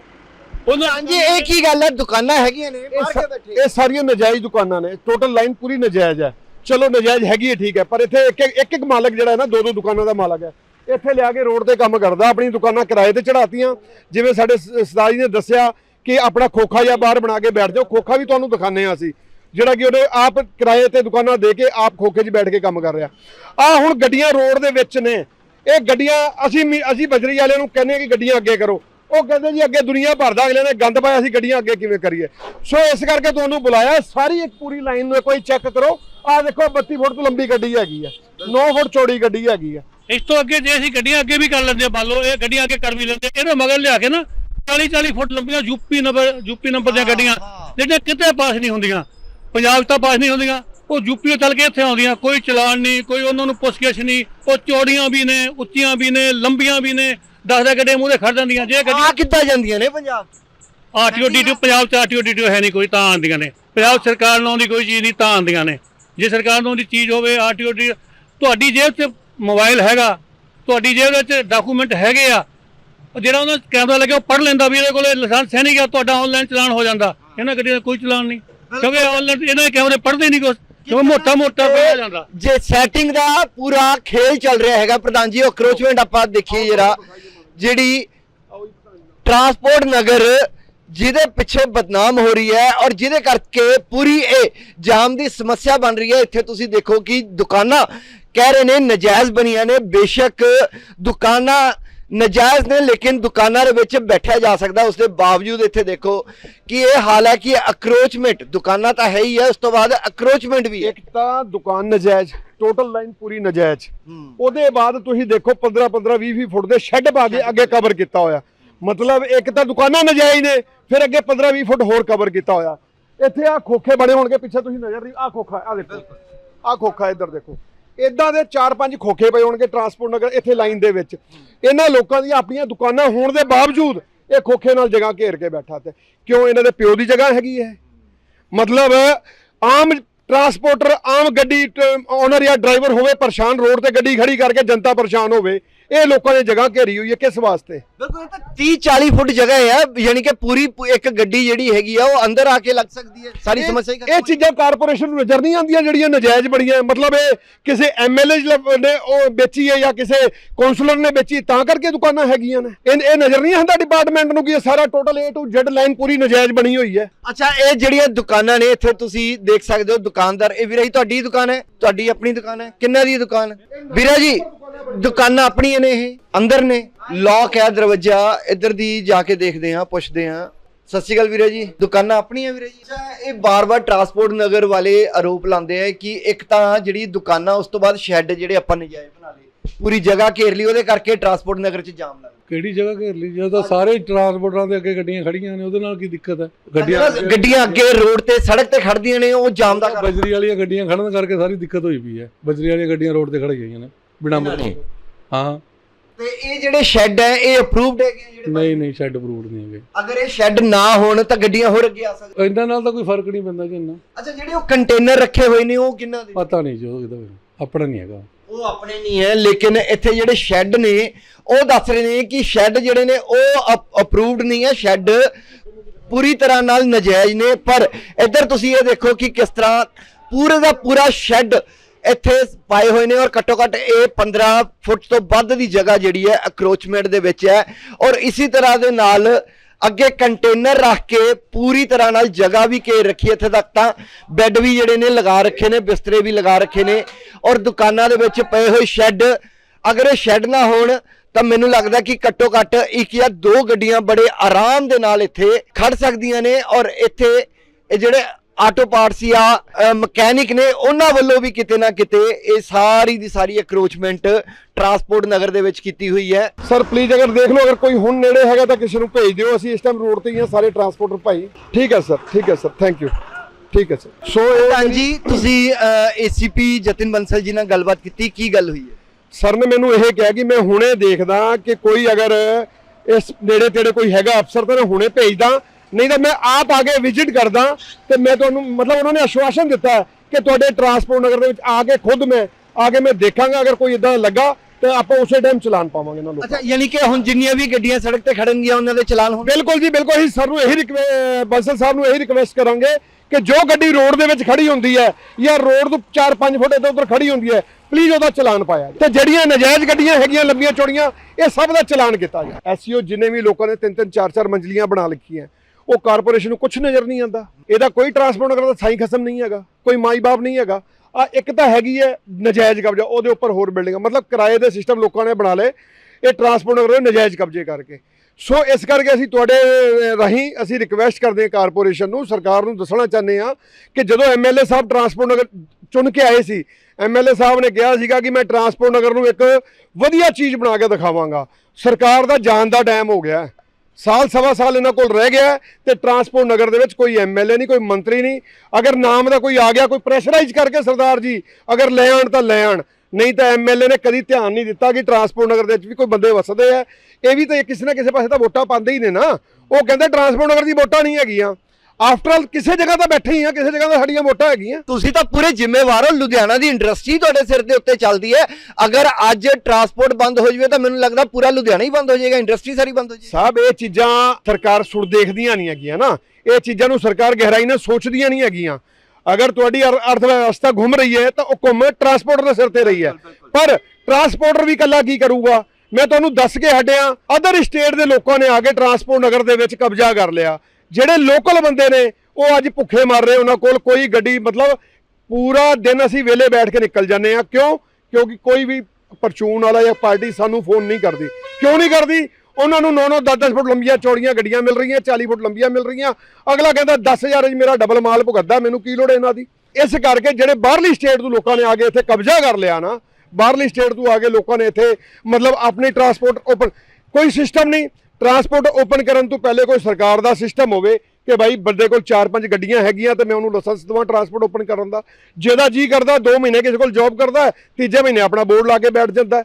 ਉਹਨਾਂ ਹਾਂਜੀ ਇਹ ਕੀ ਗੱਲ ਹੈ? ਦੁਕਾਨਾਂ ਹੈਗੀਆਂ ਨੇ ਇਹ ਬਾਹਰ ਕੇ ਬੈਠੇ। ਇਹ ਸਾਰੀਆਂ ਨਜਾਇਜ਼ ਦੁਕਾਨਾਂ ਨੇ। ਟੋਟਲ ਲਾਈਨ ਪੂਰੀ ਨਜਾਇਜ਼ ਹੈ। ਚਲੋ ਨਜਾਇਜ਼ ਹੈਗੀ ਹੈ ਠੀਕ ਹੈ ਪਰ ਇੱਥੇ ਇੱਕ ਇੱਕ ਇੱਕ ਮਾਲਕ ਜਿਹੜਾ ਹੈ ਨਾ ਦੋ ਦੋ ਦੁਕਾਨਾਂ ਦਾ ਮਾਲਕ ਹੈ। ਇੱਥੇ ਲਿਆ ਕੇ ਰੋਡ ਤੇ ਕੰਮ ਕਰਦਾ, ਆਪਣੀ ਦੁਕਾਨਾਂ ਕਿਰਾਏ ਤੇ ਚੜਾਤੀਆਂ ਜਿਵੇਂ ਸਾਡੇ ਸ- ਸਰਦਾਰ ਜੀ ਨੇ ਦੱਸਿਆ ਕਿ ਆਪਣਾ ਖੋਖਾ ਜਾਂ ਬਾਹਰ ਬਣਾ ਕੇ ਬੈਠ ਜਾਓ, ਖੋਖਾ ਵੀ ਤੁਹਾਨੂੰ ਦਿਖਾਣੇ ਆ ਅਸੀਂ। ਜਿਹੜਾ ਕਿ ਉਹਨੇ ਆਪ ਕਿਰਾਏ ਤੇ ਦੁਕਾਨਾਂ ਦੇ ਕੇ ਆਪ ਖੋਖੇ 'ਚ ਬੈਠ ਕੇ ਕੰਮ ਕਰ ਰਿਹਾ। ਆ ਹੁਣ ਗੱਡੀਆਂ ਰੋਡ ਦੇ ਵਿੱਚ ਨੇ। ਇਹ ਗੱਡੀਆਂ ਅਸੀਂ ਮੀ- ਅਸੀਂ ਬਜਰੀ ਵਾਲਿਆਂ ਨੂੰ ਕਹਿੰਦੇ ਆ ਕਿ ਗੱਡੀਆਂ ਅੱਗੇ ਕਰੋ। ਉਹ ਕਹਿੰਦੇ ਜੀ ਅੱਗੇ ਦੁਨੀਆ ਭਰ ਦਾ ਅਗਲੇ ਨੇ ਗੰਦ ਪਾਇਆ, ਅਸੀਂ ਗੱਡੀਆਂ ਅੱਗੇ ਕਿਵੇਂ ਕਰੀਏ? ਸੋ ਇਸ ਕਰਕੇ ਤੁਹਾਨੂੰ ਬੁਲਾਇਆ, ਸਾਰੀ ਇੱਕ ਪੂਰੀ ਲਾਈਨ ਨੂੰ ਕੋਈ ਚੈੱਕ ਕਰੋ। ਆਹ ਦੇਖੋ 32 ਫੁੱਟ ਤੋਂ ਲੰਬੀ ਗੱਡੀ ਹੈਗੀ ਆ। 9 ਫੁੱਟ ਚੌੜੀ ਗੱਡੀ ਹੈਗੀ ਆ। ਇਸ ਤੋਂ ਅੱਗੇ ਜੇ ਅਸੀਂ ਗੱਡੀਆਂ ਅੱਗੇ ਵੀ ਕਰ ਲੈਂਦੇ ਆ, ਲਓ ਇਹ ਗੱਡੀਆਂ ਅੱਗੇ ਕਰ ਵੀ ਲੈਂਦੇ ਇਹਦੇ ਮਗਰ ਲਿਆ ਕੇ ਨਾ 40 40 ਫੁੱਟ ਲੰਬੀਆਂ ਯੂਪੀ ਨੰਬਰ ਯੂਪੀ ਨੰਬਰ ਦੀਆਂ ਗੱਡੀਆਂ ਜਿਹੜੀਆਂ ਕਿਤੇ ਪਾਸ ਨਹੀਂ ਹੁੰਦੀਆਂ। ਪੰਜਾਬ ਤਾਂ ਪਾਸ ਨਹੀਂ ਹੁੰਦੀਆਂ। ਉਹ ਯੂਪੀਓ ਚੱਲ ਕੇ ਇੱਥੇ ਆਉਂਦੀਆਂ। ਕੋਈ ਚਲਾਨ ਨਹੀਂ ਕੋਈ ਉਹਨਾਂ ਨੂੰ ਪੁੱਛਗਿੱਛ ਨਹੀਂ। ਉਹ ਚੌੜੀਆਂ ਵੀ ਨੇ ਉੱਚੀਆਂ ਵੀ ਨੇ ਲੰਬੀਆਂ ਵੀ ਨੇ ਦਸ ਦਸ ਗੱਡੇ ਮੂਹਰੇ ਖੜ ਜਾਂਦੀਆਂ। ਜੇ ਗੱਡੀ ਆ ਕਿੱਦਾਂ ਜਾਂਦੀਆਂ ਨੇ ਪੰਜਾਬ? ਆਰਟੀਓ ਡੀਟੀਓ ਪੰਜਾਬ ਚ ਆਰਟੀਓ ਡੀਟੀਓ ਹੈ ਨਹੀਂ ਕੋਈ ਤਾਂ ਆਉਂਦੀਆਂ ਨੇ। ਪੰਜਾਬ ਸਰਕਾਰ ਨੂੰ ਆਉਂਦੀ ਕੋਈ ਚੀਜ਼ ਨਹੀਂ ਤਾਂ ਆਉਂਦੀਆਂ ਨੇ। ਜੇ ਸਰਕਾਰ ਨੂੰ ਆਉਂਦੀ ਚੀਜ਼ ਹੋਵੇ ਆਰਟੀਓ ਡੀ ਤੁਹਾਡੀ ਜੇਬ 'ਚ ਮੋਬਾਈਲ ਹੈਗਾ ਤੁਹਾਡੀ ਜੇਬ ਵਿੱਚ ਡਾਕੂਮੈਂਟ ਹੈਗੇ ਆ ਉਹ ਜਿਹੜਾ ਉਹਨਾਂ ਕੈਮਰਾ ਲੱਗਿਆ ਉਹ ਪੜ ਲੈਂਦਾ ਵੀ ਇਹਦੇ ਕੋਲੇ ਲਾਇਸੈਂਸ ਹੈ ਨਹੀਂ ਗਿਆ ਤੁਹਾਡਾ ਆਨਲਾਈਨ ਚਲਾਨ ਹੋ ਜਾਂਦਾ। ਇਹਨਾਂ ਗੱਡੀਆਂ ਦਾ ਕੋਈ ਚਲਾਨ ਨਹੀਂ ਕਿਉਂਕਿ ਆਨਲਾਈਨ ਇਹਨਾਂ ਦੇ ਕੈਮਰੇ ਪੜਦੇ ਨਹੀਂ ਕੁਛ ਕਿਉਂਕਿ ਮੋਟਾ ਮੋਟਾ ਪਿਆ ਜਾਂਦਾ। ਜੇ ਸੈਟਿੰਗ ਦਾ ਪੂਰਾ ਖੇਲ ਚੱਲ ਰਿਹਾ ਹੈਗਾ ਪ੍ਰਧਾਨ ਜੀ ਅਕਰੋਚਮੈਂਟ ਆਪਾਂ ਦੇਖੀਏ ਜਰਾ ਜਿਹੜੀ ਟਰਾਂਸਪੋਰਟ ਨਗਰ ਜਿਹਦੇ ਪਿੱਛੇ ਬਦਨਾਮ ਹੋ ਰਹੀ ਹੈ ਔਰ ਜਿਹਦੇ ਕਰਕੇ ਪੂਰੀ ਇਹ ਜਾਮ ਦੀ ਸਮੱਸਿਆ ਬਣ ਰਹੀ ਹੈ। ਇੱਥੇ ਤੁਸੀਂ ਦੇਖੋ ਕਿ ਦੁਕਾਨਾਂ ਕਹਿ ਰਹੇ ਨੇ ਨਜਾਇਜ਼ ਬਣੀਆਂ ਨੇ। ਬੇਸ਼ੱਕ ਦੁਕਾਨਾਂ ਨਜਾਇਜ਼ ਨੇ ਲੇਕਿਨ ਦੁਕਾਨਾਂ ਦੇ ਵਿੱਚ ਬੈਠਿਆ ਜਾ ਸਕਦਾ। ਉਸ ਦੇ ਬਾਵਜੂਦ ਇੱਥੇ ਦੇਖੋ ਕਿ ਇਹ ਹਾਲ ਹੈ ਕਿ ਅਕਰੋਚਮੈਂਟ ਦੁਕਾਨਾਂ ਤਾਂ ਹੈ ਹੀ ਹੈ ਉਸ ਤੋਂ ਬਾਅਦ ਅਕਰੋਚਮੈਂਟ ਵੀ ਹੈ। ਇੱਕ ਤਾਂ ਦੁਕਾਨ ਨਜਾਇਜ਼ ਟੋਟਲ ਲਾਈਨ ਪੂਰੀ ਨਜਾਇਜ਼। ਉਹਦੇ ਬਾਅਦ ਤੁਸੀਂ ਦੇਖੋ 15 15 20 20 ਫੁੱਟ ਦੇ ਸ਼ੈੱਡ ਪਾ ਕੇ ਅੱਗੇ ਕਵਰ ਕੀਤਾ ਹੋਇਆ। ਮਤਲਬ ਇੱਕ ਤਾਂ ਦੁਕਾਨਾਂ ਨਜਾਇਜ਼ ਨੇ, ਫਿਰ ਅੱਗੇ 15 20 ਫੁੱਟ ਹੋਰ ਕਵਰ ਕੀਤਾ ਹੋਇਆ। ਇੱਥੇ ਆ ਖੋਖੇ ਬਣੇ ਹੋਣਗੇ, ਪਿੱਛੇ ਤੁਸੀਂ ਨਜ਼ਰ ਨਹੀਂ ਆ ਖੋਖਾ ਆ ਦੇਖੋ ਆ ਖੋਖਾ ਇੱਧਰ ਦੇਖੋ। ਇਦਾਂ ਦੇ 4-5 ਖੋਖੇ ਪਏ ਹੋਣਗੇ ਟਰਾਂਸਪੋਰਟ ਨਗਰ ਇੱਥੇ ਲਾਈਨ ਦੇ ਵਿੱਚ। ਇਹਨਾਂ ਲੋਕਾਂ ਦੀਆਂ ਆਪਣੀਆਂ ਦੁਕਾਨਾਂ ਹੋਣ ਦੇ ਬਾਵਜੂਦ ਇਹ ਖੋਖੇ ਨਾਲ ਜਗ੍ਹਾ ਘੇਰ ਕੇ ਬੈਠਾ ਤੇ। ਕਿਉਂ ਇਹਨਾਂ ਦੇ ਪਿਓ ਦੀ ਜਗ੍ਹਾ ਹੈਗੀ ਹੈ ਮਤਲਬ ਆਮ ਟਰਾਂਸਪੋਰਟਰ, ਆਮ ਗੱਡੀ ਓਨਰ ਜਾਂ ਡਰਾਈਵਰ ਹੋਵੇ ਪਰੇਸ਼ਾਨ, ਰੋਡ ਤੇ ਗੱਡੀ ਖੜੀ ਕਰਕੇ ਜਨਤਾ ਪਰੇਸ਼ਾਨ ਹੋਵੇ, ਇਹ ਲੋਕਾਂ ਨੇ ਜਗ੍ਹਾ ਘੇਰੀ ਹੋਈ ਹੈ ਕਿਸ ਵਾਸਤੇ? ਬਿਲਕੁਲ ਇਹ ਤਾਂ 30 40 ਫੁੱਟ ਜਗ੍ਹਾ ਹੈ ਯਾਨੀ ਕਿ ਪੂਰੀ ਪੂ- ਇੱਕ ਗੱਡੀ ਜਿਹੜੀ ਹੈਗੀ ਆ ਉਹ ਅੰਦਰ ਆ ਕੇ ਲੱਗ ਸਕਦੀ ਹੈ। ਸਾਰੀ ਸਮੱਸਿਆ ਹੀ ਖਤਮ ਇਹ ਹੋ ਚੀਜ਼ਾਂ ਕਾਰਪੋਰੇਸ਼ਨ ਨੂੰ ਨਜ਼ਰ ਨਹੀਂ ਆਉਂਦੀਆਂ ਜਿਹੜੀਆਂ ਨਜਾਇਜ਼ ਬੜੀਆਂ ਮਤਲਬ ਇਹ ਕਿਸੇ ਐਮਐਲਏ ਨੇ ਉਹ ਵੇਚੀ ਹੈ ਜਾਂ ਕਿਸੇ ਕੌਂਸਲਰ ਨੇ ਵੇਚੀ ਤਾਂ ਕਰਕੇ ਦੁਕਾਨਾਂ ਹੈਗੀਆਂ ਨੇ। ਇਹ ਇਹ ਨਜ਼ਰ ਨਹੀਂ ਆਉਂਦਾ ਡਿਪਾਰਟਮੈਂਟ ਨੂੰ ਕਿ ਇਹ ਸਾਰਾ total A to Z line ਪੂਰੀ ਨਜਾਇਜ਼ ਬਣੀ ਹੋਈ ਹੈ। ਅੱਛਾ ਇਹ ਜਿਹੜੀਆਂ ਦੁਕਾਨਾਂ ਨੇ ਇੱਥੇ ਤੁਸੀਂ ਦੇਖ ਸਕਦੇ ਹੋ ਦੁਕਾਨਦਾਰ। ਇਹ ਵੀਰਾ ਜੀ ਤੁਹਾਡੀ ਦੁਕਾਨ ਹੈ? ਤੁਹਾਡੀ ਆਪਣੀ ਦੁਕਾਨ ਹੈ? ਕਿੰਨਾ ਦੀ ਦੁਕਾਨ? ਹੈ ਵੀਰਾ ਜੀ ਦੁਕਾਨਾਂ ਆਪਣੀਆਂ ਨੇ ਇਹ ਅੰਦਰ ਨੇ। ਲੌਕ ਹੈ ਦਰਵਾਜ਼ਾ ਇੱਧਰ ਦੀ ਜਾ ਕੇ ਦੇਖਦੇ ਹਾਂ ਪੁੱਛਦੇ ਹਾਂ। ਸਤਿ ਸ਼੍ਰੀ ਅਕਾਲ ਵੀਰੇ ਜੀ। ਦੁਕਾਨਾਂ ਆਪਣੀਆਂ ਵੀਰੇ ਜੀ? ਅੱਛਾ ਇਹ ਬਾਰ-ਬਾਰ ਟਰਾਂਸਪੋਰਟ ਨਗਰ ਵਾਲੇ ਆਰੋਪ ਲਾਉਂਦੇ ਆ ਕਿ ਇੱਕ ਤਾਂ ਜਿਹੜੀ ਦੁਕਾਨਾਂ ਉਸ ਤੋਂ ਬਾਅਦ ਸ਼ੈੱਡ ਜਿਹੜੇ ਆਪਾਂ ਨਜਾਇਜ਼ ਬਣਾ ਲਏ। ਪੂਰੀ ਜਗ੍ਹਾ ਘੇਰ ਲਈ ਉਹਦੇ ਕਰਕੇ ਟਰਾਂਸਪੋਰਟ ਨਗਰ 'ਚ ਜਾਮ ਲੱਗ ਕਿਹੜੀ ਜਗ੍ਹਾ ਘੇਰ ਲਈ? ਜਦੋਂ ਤਾਂ ਸਾਰੇ ਟਰਾਂਸਪੋਰਟਰਾਂ ਦੇ ਅੱਗੇ ਗੱਡੀਆਂ ਖੜੀਆਂ ਨੇ ਉਹਦੇ ਨਾਲ ਕੀ ਦਿੱਕਤ ਹੈ? ਗੱਡੀਆਂ ਗੱਡੀਆਂ ਅੱਗੇ ਰੋਡ ਤੇ ਸੜਕ ਤੇ ਖੜਦੀਆਂ ਨੇ ਉਹ ਜਾਮ ਦਾ ਬਜਰੀ ਵਾਲੀਆਂ ਗੱਡੀਆਂ ਖੜਨ ਕਰਕੇ ਸਾਰੀ ਦਿੱਕਤ ਹੋਈ ਪਈ ਹੈ। ਬਜਰੀ ਵਾਲੀਆਂ ਗੱਡੀਆਂ ਰੋਡ ਤੇ ਖੜ ਗਈਆਂ ਨੇ ਬਿਨਾਂ ਮਤਲਬ ਹਾਂ। ਤੇ ਇਹ ਜਿਹੜੇ ਸ਼ੈੱਡ ਹੈ ਇਹ ਅਪਰੂਵਡ ਹੈਗੇ ਆ ਜਿਹੜੇ ਨਹੀਂ ਨਹੀਂ ਸ਼ੈੱਡ ਅਪਰੂਵਡ ਨਹੀਂ ਹੈਗੇ। ਅਗਰ ਇਹ ਸ਼ੈੱਡ ਨਾ ਹੋਣ ਤਾਂ ਗੱਡੀਆਂ ਹੋਰ ਅੱਗੇ ਆ ਸਕਦੀਆਂ। ਇਹਨਾਂ ਨਾਲ ਤਾਂ ਕੋਈ ਫ਼ਰਕ ਨਹੀਂ ਪੈਂਦਾ ਜੀ ਇੰਨਾ। ਅੱਛਾ ਜਿਹੜੇ ਉਹ ਕੰਟੇਨਰ ਰੱਖੇ ਹੋਏ ਨੇ ਉਹ ਕਿੰਨਾ ਦੇ? ਪਤਾ ਨਹੀਂ ਜੀ ਕਿਹਦਾ ਆਪਣਾ ਨਹੀਂ ਹੈਗਾ। ਉਹ ਆਪਣੇ ਨਹੀਂ ਹੈ ਲੇਕਿਨ ਇੱਥੇ ਜਿਹੜੇ ਸ਼ੈੱਡ ਨੇ ਉਹ ਦੱਸ ਰਹੇ ਨੇ ਕਿ ਸ਼ੈੱਡ ਜਿਹੜੇ ਨੇ ਉਹ ਅਪਰੂਵਡ ਨਹੀਂ ਹੈ। ਸ਼ੈੱਡ ਪੂਰੀ ਤਰ੍ਹਾਂ ਨਾਲ ਨਜਾਇਜ਼ ਨੇ ਪਰ ਇੱਧਰ ਤੁਸੀਂ ਇਹ ਦੇਖੋ ਕਿ ਕਿਸ ਤਰ੍ਹਾਂ ਪੂਰੇ ਦਾ ਪੂਰਾ ਸ਼ੈੱਡ ਇੱਥੇ ਪਾਏ ਹੋਏ ਨੇ ਔਰ ਘੱਟੋ ਘੱਟ ਇਹ 15 ਫੁੱਟ ਤੋਂ ਵੱਧ ਦੀ ਜਗ੍ਹਾ ਜਿਹੜੀ ਹੈ ਅਕਰੋਚਮੈਂਟ ਦੇ ਵਿੱਚ ਹੈ। ਔਰ ਇਸੇ ਤਰ੍ਹਾਂ ਦੇ ਨਾਲ ਅੱਗੇ ਕੰਟੇਨਰ ਰੱਖ ਕੇ ਪੂਰੀ ਤਰ੍ਹਾਂ ਨਾਲ ਜਗ੍ਹਾ ਵੀ ਘੇਰ ਰੱਖੀ ਇੱਥੇ ਤੱਕ ਤਾਂ। ਬੈੱਡ ਵੀ ਜਿਹੜੇ ਨੇ ਲਗਾ ਰੱਖੇ ਨੇ, ਬਿਸਤਰੇ ਵੀ ਲਗਾ ਰੱਖੇ ਨੇ। ਔਰ ਦੁਕਾਨਾਂ ਦੇ ਵਿੱਚ ਪਏ ਹੋਏ ਸ਼ੈੱਡ ਅਗਰ ਇਹ ਸ਼ੈੱਡ ਨਾ ਹੋਣ, ਤਾਂ ਮੈਨੂੰ ਲੱਗਦਾ ਕਿ ਘੱਟੋ ਘੱਟ ਇੱਕ ਜਾਂ ਦੋ ਗੱਡੀਆਂ ਬੜੇ ਆਰਾਮ ਦੇ ਨਾਲ ਇੱਥੇ ਖੜ ਸਕਦੀਆਂ ਨੇ। ਔਰ ਇੱਥੇ ਇਹ ਜਿਹੜੇ ਆਟੋ ਪਾਰਟਸ ਜਾਂ ਮਕੈਨਿਕ ਨੇ ਉਹਨਾਂ ਵੱਲੋਂ ਵੀ ਕਿਤੇ ਨਾ ਕਿਤੇ ਇਹ ਸਾਰੀ ਦੀ ਸਾਰੀ ਅਕਰੋਚਮੈਂਟ ਟਰਾਂਸਪੋਰਟ ਨਗਰ ਦੇ ਵਿੱਚ ਕੀਤੀ ਹੋਈ ਹੈ। ਸਰ ਪਲੀਜ਼ ਅਗਰ ਦੇਖ ਲਓ ਅਗਰ ਕੋਈ ਹੁਣ ਨੇੜੇ ਹੈਗਾ ਤਾਂ ਕਿਸੇ ਨੂੰ ਭੇਜ ਦਿਓ। ਅਸੀਂ ਇਸ ਟਾਈਮ ਰੋਡ ਤੇ ਹੀ ਹਾਂ ਸਾਰੇ ਟਰਾਂਸਪੋਰਟਰ ਭਾਈ। ਠੀਕ ਹੈ ਸਰ ਠੀਕ ਹੈ ਸਰ ਥੈਂਕ ਯੂ ਠੀਕ ਹੈ ਸਰ ਸੋ ਇਹ ਹਾਂਜੀ ਤੁਸੀਂ ਏਸੀਪੀ ਜਤਿਨ ਬੰਸਲ ਜੀ ਨਾਲ ਗੱਲਬਾਤ ਕੀਤੀ ਕੀ ਗੱਲ ਹੋਈ ਹੈ? ਸਰ ਨੇ ਮੈਨੂੰ ਇਹ ਕਿਹਾ ਕਿ ਮੈਂ ਹੁਣੇ ਦੇਖਦਾ ਕਿ ਕੋਈ ਅਗਰ ਇਸ ਨੇੜੇ ਤੇੜੇ ਕੋਈ ਹੈਗਾ ਅਫਸਰ ਤਾਂ ਹੁਣੇ ਭੇਜਦਾ। ਨਹੀਂ ਤਾਂ ਮੈਂ ਆਪ ਆ ਕੇ ਵਿਜ਼ਿਟ ਕਰਦਾ ਤੇ ਮੈਂ ਤੁਹਾਨੂੰ ਮਤਲਬ ਉਹਨਾਂ ਨੇ ਆਸ਼ਵਾਸਨ ਦਿੱਤਾ ਹੈ ਕਿ ਤੁਹਾਡੇ ਟਰਾਂਸਪੋਰਟ ਨਗਰ ਦੇ ਵਿੱਚ ਆ ਕੇ ਖੁਦ ਮੈਂ ਆ ਕੇ ਮੈਂ ਦੇਖਾਂਗਾ ਅਗਰ ਕੋਈ ਇਦਾਂ ਲੱਗਾ ਤੇ ਆਪਾਂ ਉਸੇ ਟਾਈਮ ਚਲਾਨ ਪਾਵਾਂਗੇ ਇਹਨਾਂ ਲੋਕਾਂ ਅੱਛਾ ਯਾਨੀ ਕਿ ਹੁਣ ਜਿੰਨੀਆਂ ਵੀ ਗੱਡੀਆਂ ਸੜਕ ਤੇ ਖੜਨਗੀਆਂ ਉਹਨਾਂ ਦੇ ਚਲਾਨ ਹੋਣ ਬਿਲਕੁਲ ਜੀ ਬਿਲਕੁਲ। ਅਸੀਂ ਸਰ ਨੂੰ ਇਹੀ ਬੰਸਲ ਸਾਹਿਬ ਨੂੰ ਇਹੀ ਰਿਕਵੈਸਟ ਕਰਾਂਗੇ ਕਿ ਜੋ ਗੱਡੀ ਰੋਡ ਦੇ ਵਿੱਚ ਖੜੀ ਹੁੰਦੀ ਹੈ ਜਾਂ ਰੋਡ ਤੋਂ 4-5 ਫੁੱਟ ਇੱਧਰ ਉੱਧਰ ਖੜੀ ਹੁੰਦੀ ਹੈ ਪਲੀਜ਼ ਉਹਦਾ ਚਲਾਨ ਪਾਇਆ। ਤੇ ਜਿਹੜੀਆਂ ਨਜਾਇਜ਼ ਗੱਡੀਆਂ ਹੈਗੀਆਂ ਲੰਬੀਆਂ ਚੌੜੀਆਂ ਇਹ ਸਭ ਦਾ ਚਲਾਨ ਕੀਤਾ ਜਾਏ ਐਸਈਓ ਜਿੰਨੇ ਵੀ ਲੋਕਾਂ ਨੇ ਤਿੰਨ ਤਿੰਨ ਚਾਰ ਚਾਰ ਮੰਜ਼ਲੀਆਂ ਬਣਾ ਲਿਖੀਆਂ। ਉਹ ਕਾਰਪੋਰੇਸ਼ਨ ਨੂੰ ਕੁਝ ਨਜ਼ਰ ਨਹੀਂ ਆਉਂਦਾ। ਇਹਦਾ ਕੋਈ ਟਰਾਂਸਪੋਰਟ ਨਗਰ ਦਾ ਸਾਈ ਖਸਮ ਨਹੀਂ ਹੈਗਾ, ਕੋਈ ਮਾਈ ਬਾਪ ਨਹੀਂ ਹੈਗਾ। ਆ ਇੱਕ ਤਾਂ ਹੈਗੀ ਹੈ ਨਜਾਇਜ਼ ਕਬਜ਼ਾ, ਉਹਦੇ ਉੱਪਰ ਹੋਰ ਬਿਲਡਿੰਗਾਂ, ਮਤਲਬ ਕਿਰਾਏ ਦੇ ਸਿਸਟਮ ਲੋਕਾਂ ਨੇ ਬਣਾ ਲਏ, ਇਹ ਟਰਾਂਸਪੋਰਟ ਨਗਰ ਦੇ ਨਜਾਇਜ਼ ਕਬਜ਼ੇ ਕਰਕੇ। ਸੋ ਇਸ ਕਰਕੇ ਅਸੀਂ ਤੁਹਾਡੇ ਰਾਹੀਂ ਅਸੀਂ ਰਿਕਵੈਸਟ ਕਰਦੇ ਹਾਂ ਕਾਰਪੋਰੇਸ਼ਨ ਨੂੰ, ਸਰਕਾਰ ਨੂੰ ਦੱਸਣਾ ਚਾਹੁੰਦੇ ਹਾਂ ਕਿ ਜਦੋਂ ਐਮਐਲਏ ਸਾਹਿਬ ਟਰਾਂਸਪੋਰਟ ਨਗਰ ਚੁਣ ਕੇ ਆਏ ਸੀ ਐਮਐਲਏ ਸਾਹਿਬ ਨੇ ਕਿਹਾ ਸੀਗਾ ਕਿ ਮੈਂ ਟਰਾਂਸਪੋਰਟ ਨਗਰ ਨੂੰ ਇੱਕ ਵਧੀਆ ਚੀਜ਼ ਬਣਾ ਕੇ ਦਿਖਾਵਾਂਗਾ। ਸਰਕਾਰ ਦਾ ਜਾਨ ਦਾ ਡੈਮ ਹੋ ਗਿਆ। ਸਾਲ, ਸਵਾ ਸਾਲ ਇਹਨਾਂ ਕੋਲ ਰਹਿ ਗਿਆ ਹੈ ਤੇ ਟਰਾਂਸਪੋਰਟ ਨਗਰ ਦੇ ਵਿੱਚ ਕੋਈ ਐਮਐਲਏ ਨਹੀਂ, ਕੋਈ ਮੰਤਰੀ ਨਹੀਂ। ਅਗਰ ਨਾਮ ਦਾ ਕੋਈ ਆ ਗਿਆ, ਕੋਈ ਪ੍ਰੈਸ਼ਰਾਈਜ਼ ਕਰਕੇ ਸਰਦਾਰ ਜੀ, ਅਗਰ ਲੈ ਆਣ ਤਾਂ ਲੈ ਆਣ ਨਹੀਂ ਤਾਂ ਐਮਐਲਏ ਨੇ ਕਦੀ ਧਿਆਨ ਨਹੀਂ ਦਿੱਤਾ ਕਿ ਟਰਾਂਸਪੋਰਟ ਨਗਰ ਦੇ ਵਿੱਚ ਵੀ ਕੋਈ ਬੰਦੇ ਵਸਦੇ ਆ। ਇਹ ਵੀ ਤਾਂ ਕਿਸੇ ਨਾ ਕਿਸੇ ਪਾਸੇ ਤਾਂ ਵੋਟਾਂ ਪਾਉਂਦੇ ਹੀ ਨੇ ਨਾ। ਉਹ ਕਹਿੰਦੇ ਟਰਾਂਸਪੋਰਟ ਨਗਰ ਦੀ ਵੋਟਾਂ ਨਹੀਂ ਹੈਗੀਆਂ। ਆਫਟਰ ਆਲ ਕਿਸੇ ਜਗ੍ਹਾ ਤਾਂ ਬੈਠੇ ਹੀ ਆ ਕਿਸੇ ਜਗ੍ਹਾ ਤਾਂ ਸਾਡੀਆਂ ਵੋਟਾਂ ਹੈਗੀਆਂ। ਤੁਸੀਂ ਤਾਂ ਪੂਰੇ ਜ਼ਿੰਮੇਵਾਰ ਹੋ ਲੁਧਿਆਣਾ ਦੀ ਇੰਡਸਟਰੀ ਤੁਹਾਡੇ ਸਿਰ ਦੇ ਉੱਤੇ ਚੱਲਦੀ ਹੈ। ਅਗਰ ਅੱਜ ਟਰਾਂਸਪੋਰਟ ਬੰਦ ਹੋ ਜਾਵੇ ਤਾਂ ਮੈਨੂੰ ਲੱਗਦਾ ਪੂਰਾ ਲੁਧਿਆਣਾ ਹੀ ਬੰਦ ਹੋ ਜਾਏਗਾ ਇੰਡਸਟਰੀ ਸਾਰੀ ਬੰਦ ਹੋ ਜਾਏਗੀ। ਸਾਹਿਬ ਇਹ ਚੀਜ਼ਾਂ ਸਰਕਾਰ ਸੁਣ ਦੇਖਦੀਆਂ ਨਹੀਂ ਹੈਗੀਆਂ ਨਾ। ਇਹ ਚੀਜ਼ਾਂ ਨੂੰ ਸਰਕਾਰ ਗਹਿਰਾਈ ਨਾਲ ਸੋਚਦੀਆਂ ਨਹੀਂ ਹੈਗੀਆਂ। ਅਗਰ ਤੁਹਾਡੀ ਅਰ- ਅਰਥ ਵਿਵਸਥਾ ਘੁੰਮ ਰਹੀ ਹੈ ਤਾਂ ਉਹ ਘੁੰਮ ਟਰਾਂਸਪੋਰਟਰ ਦੇ ਸਿਰ ਤੇ ਰਹੀ ਹੈ। ਪਰ ਟਰਾਂਸਪੋਰਟਰ ਵੀ ਇਕੱਲਾ ਕੀ ਕਰੂਗਾ? ਮੈਂ ਤੁਹਾਨੂੰ ਦੱਸ ਕੇ ਹਟਿਆ ਅਦਰ ਸਟੇਟ ਦੇ ਲੋਕਾਂ ਨੇ ਆ ਕੇ ਟਰਾਂਸਪੋਰਟ ਨਗਰ ਦੇ ਵਿੱਚ ਕਬਜ਼ਾ ਕਰ ਲਿਆ। ਜਿਹੜੇ ਲੋਕਲ ਬੰਦੇ ਨੇ, ਉਹ ਅੱਜ ਭੁੱਖੇ ਮਰ ਰਹੇ, ਉਹਨਾਂ ਕੋਲ ਕੋਈ ਗੱਡੀ, ਮਤਲਬ ਪੂਰਾ ਦਿਨ ਅਸੀਂ ਵਿਹਲੇ ਬੈਠ ਕੇ ਨਿਕਲ ਜਾਂਦੇ ਆ ਕਿਉਂ? ਕਿਉਂਕਿ ਕੋਈ ਵੀ ਪਰਚੂਨ ਵਾਲਾ ਜਾਂ ਪਾਰਟੀ ਸਾਨੂੰ ਫੋਨ ਨਹੀਂ ਕਰਦੀ। ਕਿਉਂ ਨਹੀਂ ਕਰਦੀ? ਉਹਨਾਂ ਨੂੰ 9-9 10-10 ਫੁੱਟ ਲੰਬੀਆਂ ਚੌੜੀਆਂ ਗੱਡੀਆਂ ਮਿਲ ਰਹੀਆਂ 40 ਫੁੱਟ ਲੰਬੀਆਂ ਮਿਲ ਰਹੀਆਂ। ਅਗਲਾ ਕਹਿੰਦਾ 10000 ਚ ਮੇਰਾ ਡਬਲ ਮਾਲ ਭੁਗਤਦਾ, ਮੈਨੂੰ ਕੀ ਲੋੜ ਇਹਨਾਂ ਦੀ? ਇਸ ਕਰਕੇ ਜਿਹੜੇ ਬਾਹਰਲੀ ਸਟੇਟ ਤੋਂ ਲੋਕਾਂ ਨੇ ਆ ਕੇ ਇੱਥੇ ਕਬਜ਼ਾ ਕਰ ਲਿਆ ਨਾ, ਬਾਹਰਲੀ ਸਟੇਟ ਤੋਂ ਆ ਕੇ ਲੋਕਾਂ ਨੇ ਇੱਥੇ ਮਤਲਬ ਆਪਣੀ ਟਰਾਂਸਪੋਰਟ ਓਪਨ ਕੋਈ ਸਿਸਟਮ ਨਹੀਂ। ਟਰਾਂਸਪੋਰਟ ਓਪਨ ਕਰਨ ਤੋਂ ਪਹਿਲੇ ਕੋਈ ਸਰਕਾਰ ਦਾ ਸਿਸਟਮ ਹੋਵੇ ਕਿ ਭਾਈ ਬੰਦੇ ਕੋਲ 4-5 ਗੱਡੀਆਂ ਹੈਗੀਆਂ ਤੇ ਮੈਂ ਉਹਨੂੰ ਲਾਇਸੈਂਸ ਦਵਾਂ ਟਰਾਂਸਪੋਰਟ ਓਪਨ ਕਰਨ ਦਾ। ਜਿਹਦਾ ਜੀ ਕਰਦਾ 2 ਮਹੀਨੇ ਕਿਸੇ ਕੋਲ ਜੌਬ ਕਰਦਾ, ਤੀਜੇ ਮਹੀਨੇ ਆਪਣਾ ਬੋਰਡ ਲਾ ਕੇ ਬੈਠ ਜਾਂਦਾ। ਹੈ।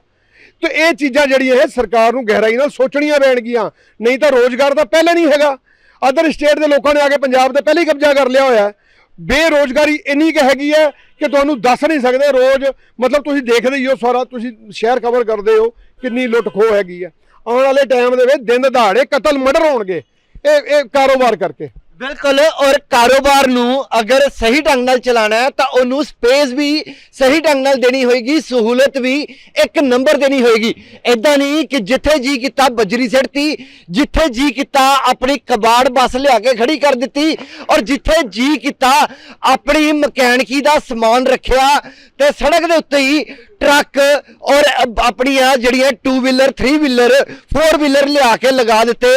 ਤੇ ਇਹ ਚੀਜ਼ਾਂ ਜਿਹੜੀਆਂ ਇਹ ਸਰਕਾਰ ਨੂੰ ਗਹਿਰਾਈ ਨਾਲ ਸੋਚਣੀਆਂ ਪੈਣਗੀਆਂ। ਨਹੀਂ ਤਾਂ ਰੋਜ਼ਗਾਰ ਤਾਂ ਪਹਿਲਾਂ ਨਹੀਂ ਹੈਗਾ। ਅਦਰ ਸਟੇਟ ਦੇ ਲੋਕਾਂ ਨੇ ਆ ਕੇ ਪੰਜਾਬ ਤੇ ਪਹਿਲਾਂ ਹੀ ਕਬਜ਼ਾ ਕਰ ਲਿਆ ਹੋਇਆ। ਹੈ ਬੇਰੋਜ਼ਗਾਰੀ ਇੰਨੀ ਕੁ ਹੈਗੀ ਹੈ ਕਿ ਤੁਹਾਨੂੰ ਦੱਸ ਨਹੀਂ ਸਕਦੇ ਰੋਜ਼। ਮਤਲਬ ਤੁਸੀਂ ਦੇਖਦੇ ਹੀ ਹੋ ਸਾਰਾ, ਤੁਸੀਂ ਸ਼ਹਿਰ ਕਵਰ ਕਰਦੇ ਹੋ ਕਿੰਨੀ ਲੁੱਟ ਖੋਹ ਹੈਗੀ ਹੈ। ਆਉਣ ਵਾਲੇ ਟਾਈਮ ਦੇ ਵਿੱਚ ਦਿਨ ਦਹਾੜੇ ਕਤਲ ਮਰਡਰ ਹੋਣਗੇ। ਇਹ ਇਹ ਕਾਰੋਬਾਰ ਕਰਕੇ। ਬਿਲਕੁਲ, ਔਰ ਕਾਰੋਬਾਰ ਨੂੰ ਅਗਰ ਸਹੀ ਢੰਗ ਨਾਲ ਚਲਾਣਾ ਹੈ, ਤਾਂ ਉਹਨੂੰ ਸਪੇਸ ਵੀ ਸਹੀ ਢੰਗ ਨਾਲ ਦੇਣੀ ਹੋਏਗੀ, ਸਹੂਲਤ ਵੀ ਇੱਕ ਨੰਬਰ ਦੇਣੀ ਹੋਏਗੀ। ਐਦਾਂ ਨਹੀਂ ਕਿ ਜਿੱਥੇ ਜੀ ਕੀਤਾ ਬਜਰੀ ਸਿੱਟਤੀ, ਜਿੱਥੇ ਜੀ ਕੀਤਾ ਆਪਣੀ ਕਬਾੜ ਬੱਸ ਲਿਆ ਕੇ ਖੜੀ ਕਰ ਦਿੱਤੀ, ਔਰ ਜਿੱਥੇ ਜੀ ਕੀਤਾ ਆਪਣੀ ਮਕੈਨਿਕੀ ਦਾ ਸਮਾਨ ਰੱਖਿਆ, ਤੇ ਸੜਕ ਦੇ ਉੱਤੇ ਹੀ ਟਰੱਕ ਔਰ ਆਪਣੀਆਂ ਜਿਹੜੀਆਂ 2 ਵੀਲਰ 3 ਵੀਲਰ 4 ਵੀਲਰ ਲਿਆ ਕੇ ਲਗਾ ਦਿੱਤੇ।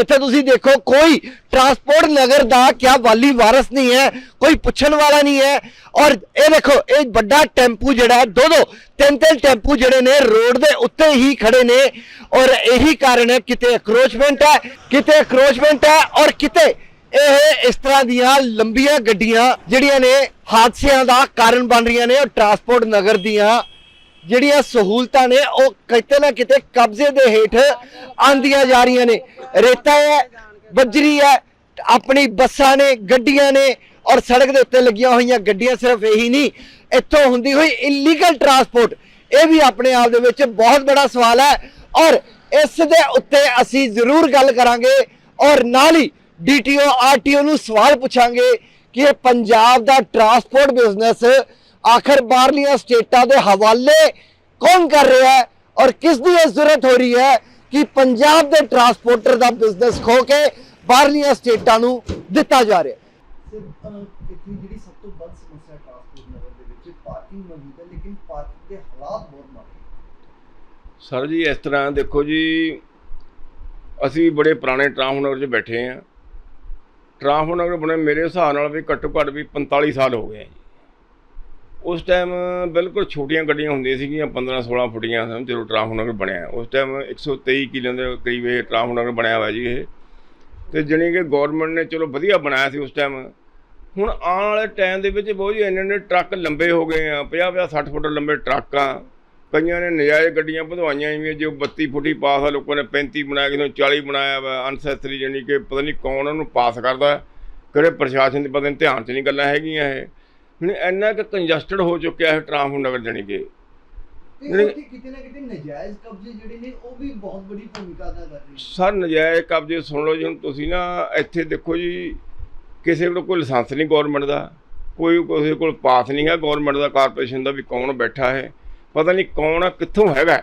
ਇੱਥੇ ਤੁਸੀਂ ਦੇਖੋ, ਕੋਈ ਟਰਾਂਸਪੋਰਟ ਨਗਰ ਦਾ ਕਿਆ ਵਾਲੀ ਵਾਰਸ ਨਹੀਂ ਹੈ, ਕੋਈ ਪੁੱਛਣ ਵਾਲਾ ਨਹੀਂ ਹੈ। ਔਰ ਇਹ ਦੇਖੋ, ਇਹ ਵੱਡਾ ਟੈਂਪੂ ਜਿਹੜਾ ਦੋ ਦੋ ਤਿੰਨ ਤਿੰਨ ਟੈਂਪੂ ਜਿਹੜੇ ਨੇ, ਰੋਡ ਦੇ ਉੱਤੇ ਹੀ ਖੜੇ ਨੇ। ਔਰ ਇਹੀ ਕਾਰਨ ਹੈ, ਕਿਤੇ ਅਕਰੋਚਮੈਂਟ ਹੈ, ਕਿਤੇ ਅਕਰੋਚਮੈਂਟ ਹੈ, ਔਰ ਕਿਤੇ ਇਹ ਇਸ ਤਰ੍ਹਾਂ ਦੀਆਂ ਲੰਬੀਆਂ ਗੱਡੀਆਂ ਜਿਹੜੀਆਂ ਨੇ, ਹਾਦਸਿਆਂ ਦਾ ਕਾਰਨ ਬਣ ਰਹੀਆਂ ਨੇ, ਔਰ ਟਰਾਂਸਪੋਰਟ ਨਗਰ ਦੀਆਂ ਜਿਹੜੀਆਂ ਸਹੂਲਤਾਂ ਨੇ, ਉਹ ਕਿਤੇ ਨਾ ਕਿਤੇ ਕਬਜ਼ੇ ਦੇ ਹੇਠ ਆਂਦੀਆਂ ਜਾ ਰਹੀਆਂ ਨੇ। ਰੇਤਾ ਹੈ, ਬੱਜਰੀ ਹੈ, ਆਪਣੀ ਬੱਸਾਂ ਨੇ, ਗੱਡੀਆਂ ਨੇ, ਔਰ ਸੜਕ ਦੇ ਉੱਤੇ ਲੱਗੀਆਂ ਹੋਈਆਂ ਗੱਡੀਆਂ ਸਿਰਫ ਇਹੀ ਨਹੀਂ, ਇੱਥੋਂ ਹੁੰਦੀ ਹੋਈ ਇਲੀਗਲ ਟਰਾਂਸਪੋਰਟ ਇਹ ਵੀ ਆਪਣੇ ਆਪ ਦੇ ਵਿੱਚ ਬਹੁਤ ਬੜਾ ਸਵਾਲ ਹੈ, ਔਰ ਇਸ ਦੇ ਉੱਤੇ ਅਸੀਂ ਜ਼ਰੂਰ ਗੱਲ ਕਰਾਂਗੇ, ਔਰ ਨਾਲ ਹੀ ਡੀਟੀਓ ਆਰਟੀਓ ਨੂੰ ਸਵਾਲ ਪੁੱਛਾਂਗੇ ਕਿ ਇਹ ਪੰਜਾਬ ਦਾ ਟਰਾਂਸਪੋਰਟ ਬਿਜ਼ਨਸ ਆਖਰ ਬਾਹਰਲੀਆਂ ਸਟੇਟਾਂ ਦੇ ਹਵਾਲੇ ਕੌਣ ਕਰ ਰਿਹਾ ਹੈ ਔਰ ਕਿਸ ਦੀ ਇਹ ਜ਼ਰੂਰਤ ਹੋ ਰਹੀ ਹੈ ਕਿ ਪੰਜਾਬ ਦੇ ਟਰਾਂਸਪੋਰਟਰ ਦਾ ਬਿਜ਼ਨਸ ਖੋ ਕੇ ਬਾਹਰਲੀਆਂ ਸਟੇਟਾਂ ਨੂੰ ਦਿੱਤਾ ਜਾ ਰਿਹਾ ਹੈ। ਇੱਥੇ ਜਿਹੜੀ ਸਭ ਤੋਂ ਵੱਧ ਸਮੱਸਿਆ ਟਰਾਂਸਪੋਰਟ ਨਗਰ ਦੇ ਵਿੱਚ ਪਾਰਕਿੰਗ ਮੌਜੂਦ ਹੈ ਲੇਕਿਨ ਪਾਰਕਿੰਗ ਦੇ ਹਾਲਾਤ ਬਹੁਤ ਮਾੜੇ ਸਰ ਜੀ ਇਸ ਤਰ੍ਹਾਂ ਦੇਖੋ ਜੀ ਅਸੀਂ ਬੜੇ ਪੁਰਾਣੇ ਟਰਾਂਸਫਾਰਮਰ 'ਚ ਬੈਠੇ ਆ ਟਰਾਂਸਫਾਰਮਰ ਬਣੇ ਮੇਰੇ ਹਿਸਾਬ ਨਾਲ ਵੀ ਘੱਟੋ ਘੱਟ ਵੀ 45 ਸਾਲ ਹੋ ਗਏ ਆ ਜੀ। ਉਸ ਟਾਈਮ ਬਿਲਕੁਲ ਛੋਟੀਆਂ ਗੱਡੀਆਂ ਹੁੰਦੀਆਂ ਸੀਗੀਆਂ 15 16 ਫੁੱਟੀਆਂ ਸਨ ਜਦੋਂ ਨਗਰ ਬਣਿਆ। ਉਸ ਟਾਈਮ 123 ਕਿਲਿਆਂ ਦੇ ਕਰੀਬ ਇਹ ਨਗਰ ਬਣਿਆ ਹੋਇਆ ਜੀ ਇਹ। ਤੇ ਜਣੀ ਕਿ ਗਵਰਨਮੈਂਟ ਨੇ ਚਲੋ ਵਧੀਆ ਬਣਾਇਆ ਸੀ ਉਸ ਟਾਈਮ ਹੁਣ ਆਉਣ ਵਾਲੇ ਟਾਈਮ ਦੇ ਵਿੱਚ ਬਹੁਤ ਜੀ ਇੰਨੇ ਇੰਨੇ ਟਰੱਕ ਲੰਬੇ ਹੋ ਗਏ ਆ 50 50 60 ਫੁੱਟ ਲੰਬੇ ਟਰੱਕ। ਆ ਕਈਆਂ ਨੇ ਨਜਾਇਜ਼ ਗੱਡੀਆਂ ਵਧਵਾਈਆਂ ਵੀ ਜੋ 32 ਫੁੱਟੀ ਪਾਸ ਆ, ਲੋਕਾਂ ਨੇ 35 ਬਣਾਇਆ, ਕਿਸੇ ਨੇ 40 ਬਣਾਇਆ ਵਾ ਅਨਸੈਸਰੀ ਜਾਨੀ ਕਿ ਪਤਾ ਨਹੀਂ ਕੌਣ ਉਹਨੂੰ ਪਾਸ ਕਰਦਾ। ਕਿਹੜੇ ਪ੍ਰਸ਼ਾਸਨ ਦੇ ਪਤਾ ਨਹੀਂ ਧਿਆਨ 'ਚ ਨਹੀਂ ਗੱਲਾਂ ਹੈਗੀਆਂ ਇਹ। ਹੁਣ ਇੰਨਾ ਕਿ ਕੰਜਸਟਡ ਹੋ ਚੁੱਕਿਆ ਹੈ ਟਰਾਂਸਪੋਰਟ ਨਗਰ ਜਾਨੀ ਕਿ ਉੱਥੇ ਕਿਤੇ ਨਾ ਕਿਤੇ ਨਜਾਇਜ਼ ਕਬਜ਼ੇ ਜਿਹੜੇ ਨੇ ਉਹ ਵੀ ਬਹੁਤ ਬੜੀ ਭੂਮਿਕਾ ਅਦਾ ਕਰ ਰਹੇ ਸਰ ਨਜਾਇਜ਼ ਕਬਜ਼ੇ ਸੁਣ ਲਓ ਜੀ ਹੁਣ ਤੁਸੀਂ ਨਾ ਇੱਥੇ ਦੇਖੋ ਜੀ ਕਿਸੇ ਕੋਲ ਕੋਈ ਲਾਇਸੈਂਸ ਨਹੀਂ ਗਵਰਨਮੈਂਟ ਦਾ ਕੋਈ ਕਿਸੇ ਕੋਲ ਪਾਸ ਨਹੀਂ ਹੈ ਗਵਰਨਮੈਂਟ ਦਾ ਕਾਰਪੋਰੇਸ਼ਨ ਦਾ ਵੀ ਕੌਣ ਬੈਠਾ ਹੈ ਪਤਾ ਨਹੀਂ ਕੌਣ ਆ ਕਿੱਥੋਂ ਹੈਗਾ।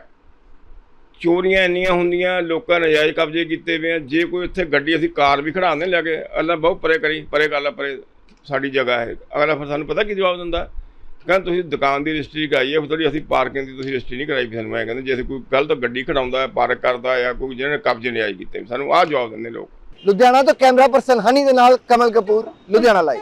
ਚੋਰੀਆਂ ਇੰਨੀਆਂ ਹੁੰਦੀਆਂ ਲੋਕਾਂ ਨਜਾਇਜ਼ ਕਬਜ਼ੇ ਕੀਤੇ ਹੋਏ ਆ ਜੇ ਕੋਈ ਇੱਥੇ ਗੱਡੀ ਅਸੀਂ ਕਾਰ ਵੀ ਖੜਾਉਂਦੇ ਲੈ ਕੇ ਅੱਲਾ ਬਹੁਤ ਪਰੇ ਕਰੀ ਪਰੇ ਗੱਲ ਪਰੇ ਸਾਡੀ ਜਗ੍ਹਾ ਹੈ। ਅਗਲਾ ਫਿਰ ਸਾਨੂੰ ਪਤਾ ਕੀ ਜਵਾਬ ਦਿੰਦਾ? ਕਹਿੰਦਾ, ਤੁਸੀਂ ਦੁਕਾਨ ਦੀ ਰਜਿਸਟਰੀ ਕਰਾਈ ਹੈ, ਫਿਰ ਤੁਹਾਡੀ ਅਸੀਂ ਪਾਰਕਿੰਗ ਦੀ ਤੁਸੀਂ ਰਜਿਸਟਰੀ ਨਹੀਂ ਕਰਾਈ। ਵੀ ਸਾਨੂੰ ਮੈਂ ਕਹਿੰਦੇ, ਜੇ ਅਸੀਂ ਕੋਈ ਗਲਤ ਗੱਡੀ ਖੜਾਉਂਦਾ ਹੈ ਪਾਰਕ ਕਰਦਾ ਹੈ ਜਾਂ ਕੋਈ ਜਿਹਨੇ ਕਬਜ਼ੇ ਨਜਾਇਜ਼ ਕੀਤੇ, ਸਾਨੂੰ ਆਹ ਜਵਾਬ ਦਿੰਦੇ ਲੋਕ। ਲੁਧਿਆਣਾ ਤੋਂ ਕੈਮਰਾ ਪਰਸਨ ਹਨੀ ਦੇ ਨਾਲ ਕਮਲ ਕਪੂਰ, ਲੁਧਿਆਣਾ ਲਾਈਵ